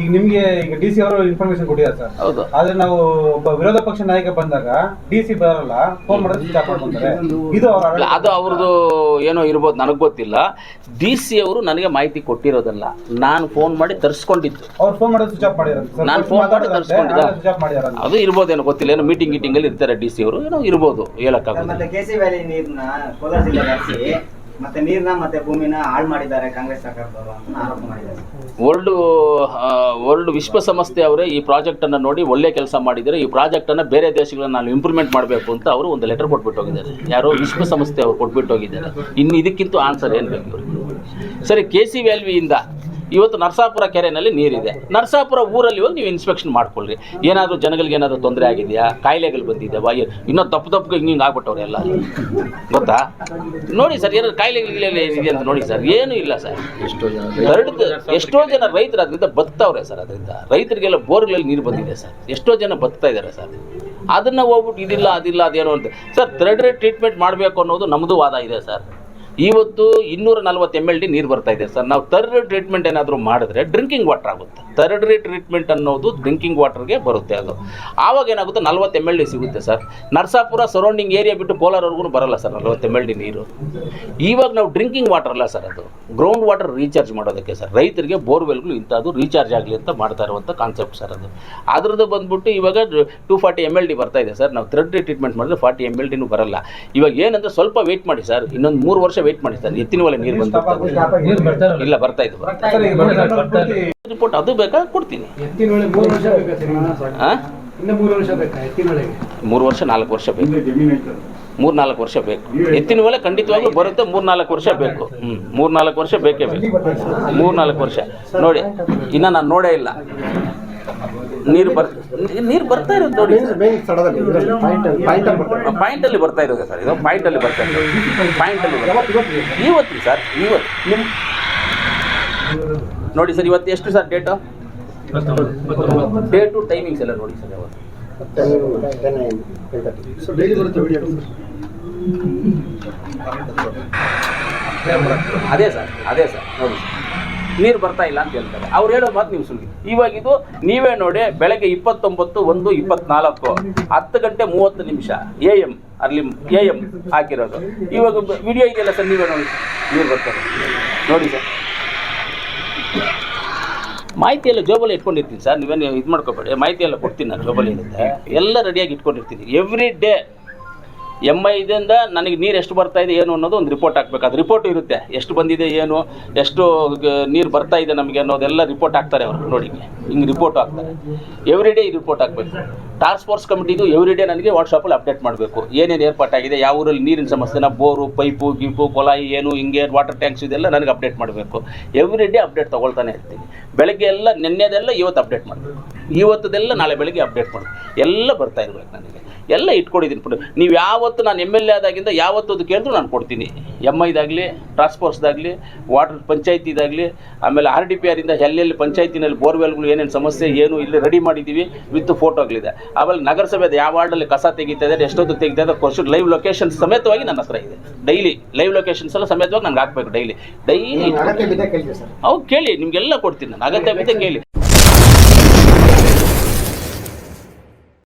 ಈಗ ನಿಮ್ಗೆ ಈಗ ಡಿ ಸಿ ಅವರು ಇನ್ಫಾರ್ಮೇಶನ್ ಕೊಟ್ಟಿದ್ದಾರೆ ಸರ್. ಹೌದು. ಆದ್ರೆ ನಾವು ಒಬ್ಬ ವಿರೋಧ ಪಕ್ಷ ನಾಯಕ ಬಂದಾಗ ಡಿ ಸಿ ಬರಲ್ಲ ಫೋನ್ ಮಾಡಿದ್ರೆ ಮಾಡ್ಕೊಂತಾರೆ ಇದು ಅವರ ಅದು ಅವ್ರದ್ದು ಏನೋ ಇರ್ಬೋದು ನನಗೆ ಗೊತ್ತಿಲ್ಲ. ಡಿ ಸಿ ಅವರು ನನಗೆ ಮಾಹಿತಿ ಕೊಟ್ಟಿರೋದಲ್ಲ ನಾನು ಫೋನ್ ಮಾಡಿ ತರಿಸ್ಕೊಂಡಿದ್ದು. ಅವ್ರು ಫೋನ್ ಮಾಡಿದ್ರೆ ಸ್ವಿಚ್ ಆಫ್ ಸರ್. ನಾನ್ phone ಮಾಡಿ ತರ್ಸ್ಕೊಂಡಿದ್ದೆ. ಸ್ವಿಚ್ ಆಫ್ ಮಾಡಿದ್ದಾರೆ ಅದು ಇರ್ಬೋದೇನೋ ಗೊತ್ತಿಲ್ಲ ಏನೋ ಮೀಟಿಂಗ್ ಗೀಟಿಂಗಲ್ಲಿ ಇರ್ತಾರೆ ಡಿ ಸಿ ಅವರು ಏನೋ ಇರ್ಬೋದು ಹೇಳಕ್ಕಾಗಲ್ಲ ಕೆ ಸಿ ವ್ಯಾಲಿ ನೀರನ್ನ ಕೋಲಾರ ಜಿಲ್ಲೆಗೆ ಹರಿಸಿ ಮತ್ತೆ ನೀರ್ನ ಮತ್ತೆ ಭೂಮಿನ ಹಾಳು ಮಾಡಿದ್ದಾರೆ ಕಾಂಗ್ರೆಸ್ ಸರ್ಕಾರದವರು ಅಂತ ಆರೋಪ ಮಾಡಿದ್ದಾರೆ. ವರ್ಲ್ಡ್ ವರ್ಲ್ಡ್ ವಿಶ್ವಸಂಸ್ಥೆ ಅವರೇ ಈ ಪ್ರಾಜೆಕ್ಟನ್ನು ನೋಡಿ ಒಳ್ಳೆ ಕೆಲಸ ಮಾಡಿದರೆ ಈ ಪ್ರಾಜೆಕ್ಟನ್ನು ಬೇರೆ ದೇಶಗಳನ್ನ ನಾವು ಇಂಪ್ರೂವ್ಮೆಂಟ್ ಮಾಡಬೇಕು ಅಂತ ಅವರು ಒಂದು ಲೆಟರ್ ಕೊಟ್ಬಿಟ್ಟು ಹೋಗಿದ್ದಾರೆ. ಯಾರೋ ವಿಶ್ವಸಂಸ್ಥೆ ಅವರು ಕೊಟ್ಬಿಟ್ಟು ಹೋಗಿದ್ದಾರೆ. ಇನ್ನು ಇದಕ್ಕಿಂತ ಆನ್ಸರ್ ಏನು ಬೇಕು? ಸರಿ ಕೆ ಸಿ ವ್ಯಾಲ್ವಿಯಿಂದ ಇವತ್ತು ನರಸಾಪುರ ಕೆರೆಯಲ್ಲಿ ನೀರಿದೆ. ನರಸಾಪುರ ಊರಲ್ಲಿ ಹೋಗಿ ನೀವು ಇನ್ಸ್ಪೆಕ್ಷನ್ ಮಾಡ್ಕೊಳ್ರಿ. ಏನಾದರೂ ಜನಗಳಿಗೆ ಏನಾದರೂ ತೊಂದರೆ ಆಗಿದೆಯಾ? ಕಾಯಿಲೆಗಳು ಬಂದಿದ್ದಾವಾ? ಇನ್ನೂ ತಪ್ಪು ತಪ್ಪು ಹಿಂಗೆ ಹಿಂಗೆ ಆಗ್ಬಿಟ್ಟವ್ರೆ ಎಲ್ಲ. ಗೊತ್ತಾ? ನೋಡಿ ಸರ್ ಏನಾದ್ರು ಕಾಯಿಲೆಗಳು ಏನಿದೆ ಅಂತ ನೋಡಿ ಸರ್. ಏನೂ ಇಲ್ಲ ಸರ್. ಎಷ್ಟೋ ಜನ ಎಷ್ಟೋ ಜನ ರೈತರು ಅದರಿಂದ ಬದುಕ್ತಾವ್ರೆ ಸರ್ ಅದರಿಂದ. ರೈತರಿಗೆಲ್ಲ ಬೋರ್ಗಳಲ್ಲಿ ನೀರು ಬಂದಿದೆ ಸರ್. ಎಷ್ಟೋ ಜನ ಬದುಕ್ತಾ ಇದ್ದಾರೆ ಸರ್. ಅದನ್ನ ಹೋಗ್ಬಿಟ್ಟು ಇದಿಲ್ಲ ಅದಿಲ್ಲ ಅದೇನೋ ಅಂತ. ಸರ್ ಥರ್ಡ್ ರೇಟ್ ಟ್ರೀಟ್ಮೆಂಟ್ ಮಾಡಬೇಕು ಅನ್ನೋದು ನಮ್ಮದು ವಾದ ಇದೆ ಸರ್. ಇವತ್ತು ಇನ್ನೂರ ನಲ್ವತ್ತು ಎಂ ಎಲ್ ಡಿ ನೀರು ಬರ್ತಾ ಇದೆ. ಸರ್, ನಾವು ಥರ್ಡ್ ಟ್ರೀಟ್ಮೆಂಟ್ ಏನಾದರೂ ಮಾಡಿದ್ರೆ ಡ್ರಿಂಕಿಂಗ್ ವಾಟರ್ ಆಗುತ್ತೆ. ಥರ್ಡ್ ರೇಟ್ ಟ್ರೀಟ್ಮೆಂಟ್ ಅನ್ನೋದು ಡ್ರಿಂಕಿಂಗ್ ವಾಟರ್ಗೆ ಬರುತ್ತೆ ಅದು. ಆವಾಗ ಏನಾಗುತ್ತೆ? ನಲ್ವತ್ತು ಎಂ ಎಲ್ ಡಿ ಸಿಗುತ್ತೆ ಸರ್. ನರಸಾಪುರ ಸರೌಂಡಿಂಗ್ ಏರಿಯಾ ಬಿಟ್ಟು ಕೋಲಾರವರೆಗೂ ಬರಲ್ಲ ಸರ್, ನಲ್ವತ್ತು ಎಂ ಎಲ್ ಡಿ ನೀರು. ಇವಾಗ ನಾವು ಡ್ರಿಂಕಿಂಗ್ ವಾಟರ್ ಅಲ್ಲ ಸರ್ ಅದು. ಗ್ರೌಂಡ್ ವಾಟರ್ ರೀಚಾರ್ಜ್ ಮಾಡೋದಕ್ಕೆ ಸರ್. ರೈತರಿಗೆ ಬೋರ್ವೆಲ್ಗಳು ಇಂಥದ್ದು ರೀಚಾರ್ಜ್ ಆಗಲಿ ಅಂತ ಮಾಡ್ತಾ ಇರುವಂಥ ಕಾನ್ಸೆಪ್ಟ್ ಸರ್ ಅದು. ಅದ್ರದ್ದು ಬಂದ್ಬಿಟ್ಟು ಇವಾಗ two forty M L D ಬರ್ತಾ ಇದೆ ಸರ್. ನಾವು ಥರ್ಡ್ ರೇಟ್ ಟ್ರೀಟ್ಮೆಂಟ್ ಮಾಡಿದ್ರೆ ಫಾರ್ಟಿ ಎಂ ಎಲ್ ಡಿನೂ ಬರಲ್ಲ. ಇವಾಗ ಏನಂದ್ರೆ ಸ್ವಲ್ಪ ವೆಯ್ಟ್ ಮಾಡಿ ಸರ್. ಇನ್ನೊಂದು ಮೂರು ವರ್ಷ ವೆಯ್ಟ್ ಮಾಡಿ ಸರ್. ಎತ್ತಿನ ಒಲೆ ನೀರು ಬಂದು ಇಲ್ಲ ಬರ್ತಾ ಇದ್ದು. ರಿಪೋರ್ಟ್ ಅದು ಬೇಕಾ? ಕೊಡ್ತೀನಿ. ಎತ್ತಿನೊಳಗೆ ಮೂರು ವರ್ಷ ಬೇಕಾ ಸರ್ ಇನ್ನು? ಹಾಂ ವರ್ಷ ಬೇಕಾ ಎತ್ತಿನೊಳಗೆ ಮೂರು ವರ್ಷ ನಾಲ್ಕು ವರ್ಷ ಬೇಕು. ಮೂರ್ ನಾಲ್ಕು ವರ್ಷ ಬೇಕು. ಎತ್ತಿನ ಒಲೆ ಖಂಡಿತವಾಗ್ಲೂ ಬರುತ್ತೆ ಮೂರು ನಾಲ್ಕು ವರ್ಷ ಬೇಕು. ಹ್ಞೂ ಮೂರು ನಾಲ್ಕು ವರ್ಷ ಬೇಕೇ ಬೇಕು. ಮೂರು ನಾಲ್ಕು ವರ್ಷ. ನೋಡಿ ಇನ್ನ ನಾನು ನೋಡೇ ಇಲ್ಲ. ನೀರು ಬರ್ ನೀರು ಬರ್ತಾ ಇರೋದು ನೋಡಿ. ಪಾಯಿಂಟ್ ಪಾಯಿಂಟ್ ಅಲ್ಲಿ ಬರ್ತಾ ಇರೋದು. ಸರ್ ಇದು ಪಾಯಿಂಟ್ ಅಲ್ಲಿ ಬರ್ತಾ ಇರೋದು. ಪಾಯಿಂಟಲ್ಲಿ ಇವತ್ತು? ಸರ್ ಇವತ್ತು. ನಿಮ್ಮ ನೋಡಿ ಸರ್ ಇವತ್ತು ಎಷ್ಟು ಸರ್ ಡೇಟು ಡೇಟು ಟೈಮಿಂಗ್ಸ್ ಎಲ್ಲ ನೋಡಿ ಸರ್ ಯಾವತ್ತು. ಅದೇ ಸರ್ ಅದೇ ಸರ್. ನೋಡಿ ನೀರು ಬರ್ತಾ ಇಲ್ಲ ಅಂತ ಹೇಳ್ತಾರೆ. ಅವ್ರು ಹೇಳೋ ಮಾತು ನೀವು ಸುಳ್ಳಿ ಇವಾಗ ಇದು ನೀವೇ ನೋಡಿ ಬೆಳಗ್ಗೆ ಇಪ್ಪತ್ತೊಂಬತ್ತು ಒಂದು ಇಪ್ಪತ್ನಾಲ್ಕು, ಹತ್ತು ಗಂಟೆ ಮೂವತ್ತು ನಿಮಿಷ ಎ ಎಂ ಅಲ್ಲಿ ಎ ಎಂ ಹಾಕಿರೋದು. ಇವಾಗ ವಿಡಿಯೋ ಇದೆಯಲ್ಲ ಸರ್, ನೀವೇ ನೋಡಿ. ನೀರು ಬರ್ತಾರೆ ನೋಡಿ ಸರ್. ಮಾಹಿತಿ ಎಲ್ಲ ಜೋಬಲ್ಲಿ ಇಟ್ಕೊಂಡಿರ್ತೀನಿ ಸರ್. ನೀವೇನು ಇದು ಮಾಡ್ಕೋಬೇಡಿ. ಮಾಹಿತಿ ಎಲ್ಲ ಕೊಡ್ತೀನಿ ನಾನು ಜೋಬಲ್ಲಿ ಇರುತ್ತೆ. ಎಲ್ಲ ರೆಡಿಯಾಗಿ ಇಟ್ಕೊಂಡಿರ್ತೀನಿ. ಎವ್ರಿ ಡೇ ಎಂ ಐ ಇದರಿಂದ ನನಗೆ ನೀರು ಎಷ್ಟು ಬರ್ತಾ ಇದೆ, ಏನು ಅನ್ನೋದು ಒಂದು ರಿಪೋರ್ಟ್ ಹಾಕ್ಬೇಕು. ಅದು ರಿಪೋರ್ಟ್ ಇರುತ್ತೆ. ಎಷ್ಟು ಬಂದಿದೆ, ಏನು, ಎಷ್ಟು ನೀರು ಬರ್ತಾ ಇದೆ ನಮಗೆ ಅನ್ನೋದೆಲ್ಲ ರಿಪೋರ್ಟ್ ಹಾಕ್ತಾರೆ ಅವರು ನೋಡಿ. ಹಿಂಗೆ ರಿಪೋರ್ಟ್ ಹಾಕ್ತಾರೆ. ಎವ್ರಿ ಡೇ ರಿಪೋರ್ಟ್ ಹಾಕಬೇಕು. ಟಾಸ್ಕ್ ಫೋರ್ಸ್ ಕಮಿಟಿದು ಎವ್ರಿ ಡೇ ನನಗೆ ವಾಟ್ಸಪ್ಪಲ್ಲಿ ಅಪ್ಡೇಟ್ ಮಾಡಬೇಕು. ಏನೇನು ಏರ್ಪಾಟಾಗಿದೆ, ಯಾವ ಊರಲ್ಲಿ ನೀರಿನ ಸಮಸ್ಯೆನ ಬೋರು, ಪೈಪು, ಗೀಪು, ಕೊಲಾಯಿ, ಏನು, ಹಿಂಗೆ ವಾಟರ್ ಟ್ಯಾಂಕ್ಸ್ ಇದೆಲ್ಲ ನನಗೆ ಅಪ್ಡೇಟ್ ಮಾಡಬೇಕು. ಎವ್ರಿ ಡೇ ಅಪ್ಡೇಟ್ ತೊಗೊಳ್ತಾನೆ ಇರ್ತೀನಿ. ಬೆಳಗ್ಗೆ ಎಲ್ಲ, ನಿನ್ನೆದೆಲ್ಲ ಇವತ್ತು ಅಪ್ಡೇಟ್ ಮಾಡಬೇಕು. ಇವತ್ತದೆಲ್ಲ ನಾಳೆ ಬೆಳಗ್ಗೆ ಅಪ್ಡೇಟ್ ಮಾಡಬೇಕು. ಎಲ್ಲ ಬರ್ತಾ ಇರಬೇಕು ನನಗೆ. ಎಲ್ಲ ಇಟ್ಕೊಂಡಿದ್ದೀನಿ ಪುಟ ನೀವು ಯಾವತ್ತು ನಾನು ಎಂ ಎಲ್ ಎ ಆದಾಗಿಂದ ಯಾವತ್ತು ಅದು ಕೇಳಿದ್ರು ನಾನು ಕೊಡ್ತೀನಿ. ಎಂ ಐದಾಗಲಿ ಫೋರ್ಸ್ದಾಗಲಿ ವಾಟರ್ ಪಂಚಾಯತಿದಾಗಲಿ ಆಮೇಲೆ ಆರ್ ಡಿ ಪಿ ಆರಿಂದ ಎಲ್ಲೆಲ್ಲಿ ಪಂಚಾಯತಿನಲ್ಲಿ ಬೋರ್ವೆಲ್ಗಳು ಏನೇನು ಸಮಸ್ಯೆ ಏನು ಇಲ್ಲಿ ರೆಡಿ ಮಾಡಿದ್ದೀವಿ ವಿತ್ ಫೋಟೋಗಳಿದೆ ಆಮೇಲೆ ನಗರಸಭೆ ಯಾವ ವಾರ್ಡಲ್ಲಿ ಕಸ ತೆಗಿತಾ ಇದೆ ಎಷ್ಟೊತ್ತು ತೆಗಿತಾ ಇದೆ ಕೊಷ್ಟು ಲೈವ್ ಲೊಕೇಶನ್ ಸಮೇತವಾಗಿ ನನ್ನ ಹತ್ರ ಇದೆ. ಡೈಲಿ ಲೈವ್ ಲೊಕೇಶನ್ಸ್ ಎಲ್ಲ ಸಮೇತವಾಗಿ ನಂಗೆ ಹಾಕ್ಬೇಕು ಡೈಲಿ ಡೈಲಿ ಹೌದು ಕೇಳಿ ನಿಮಗೆಲ್ಲ ಕೊಡ್ತೀನಿ ನಾನು. ಅಗತ್ಯ ಕೇಳಿ.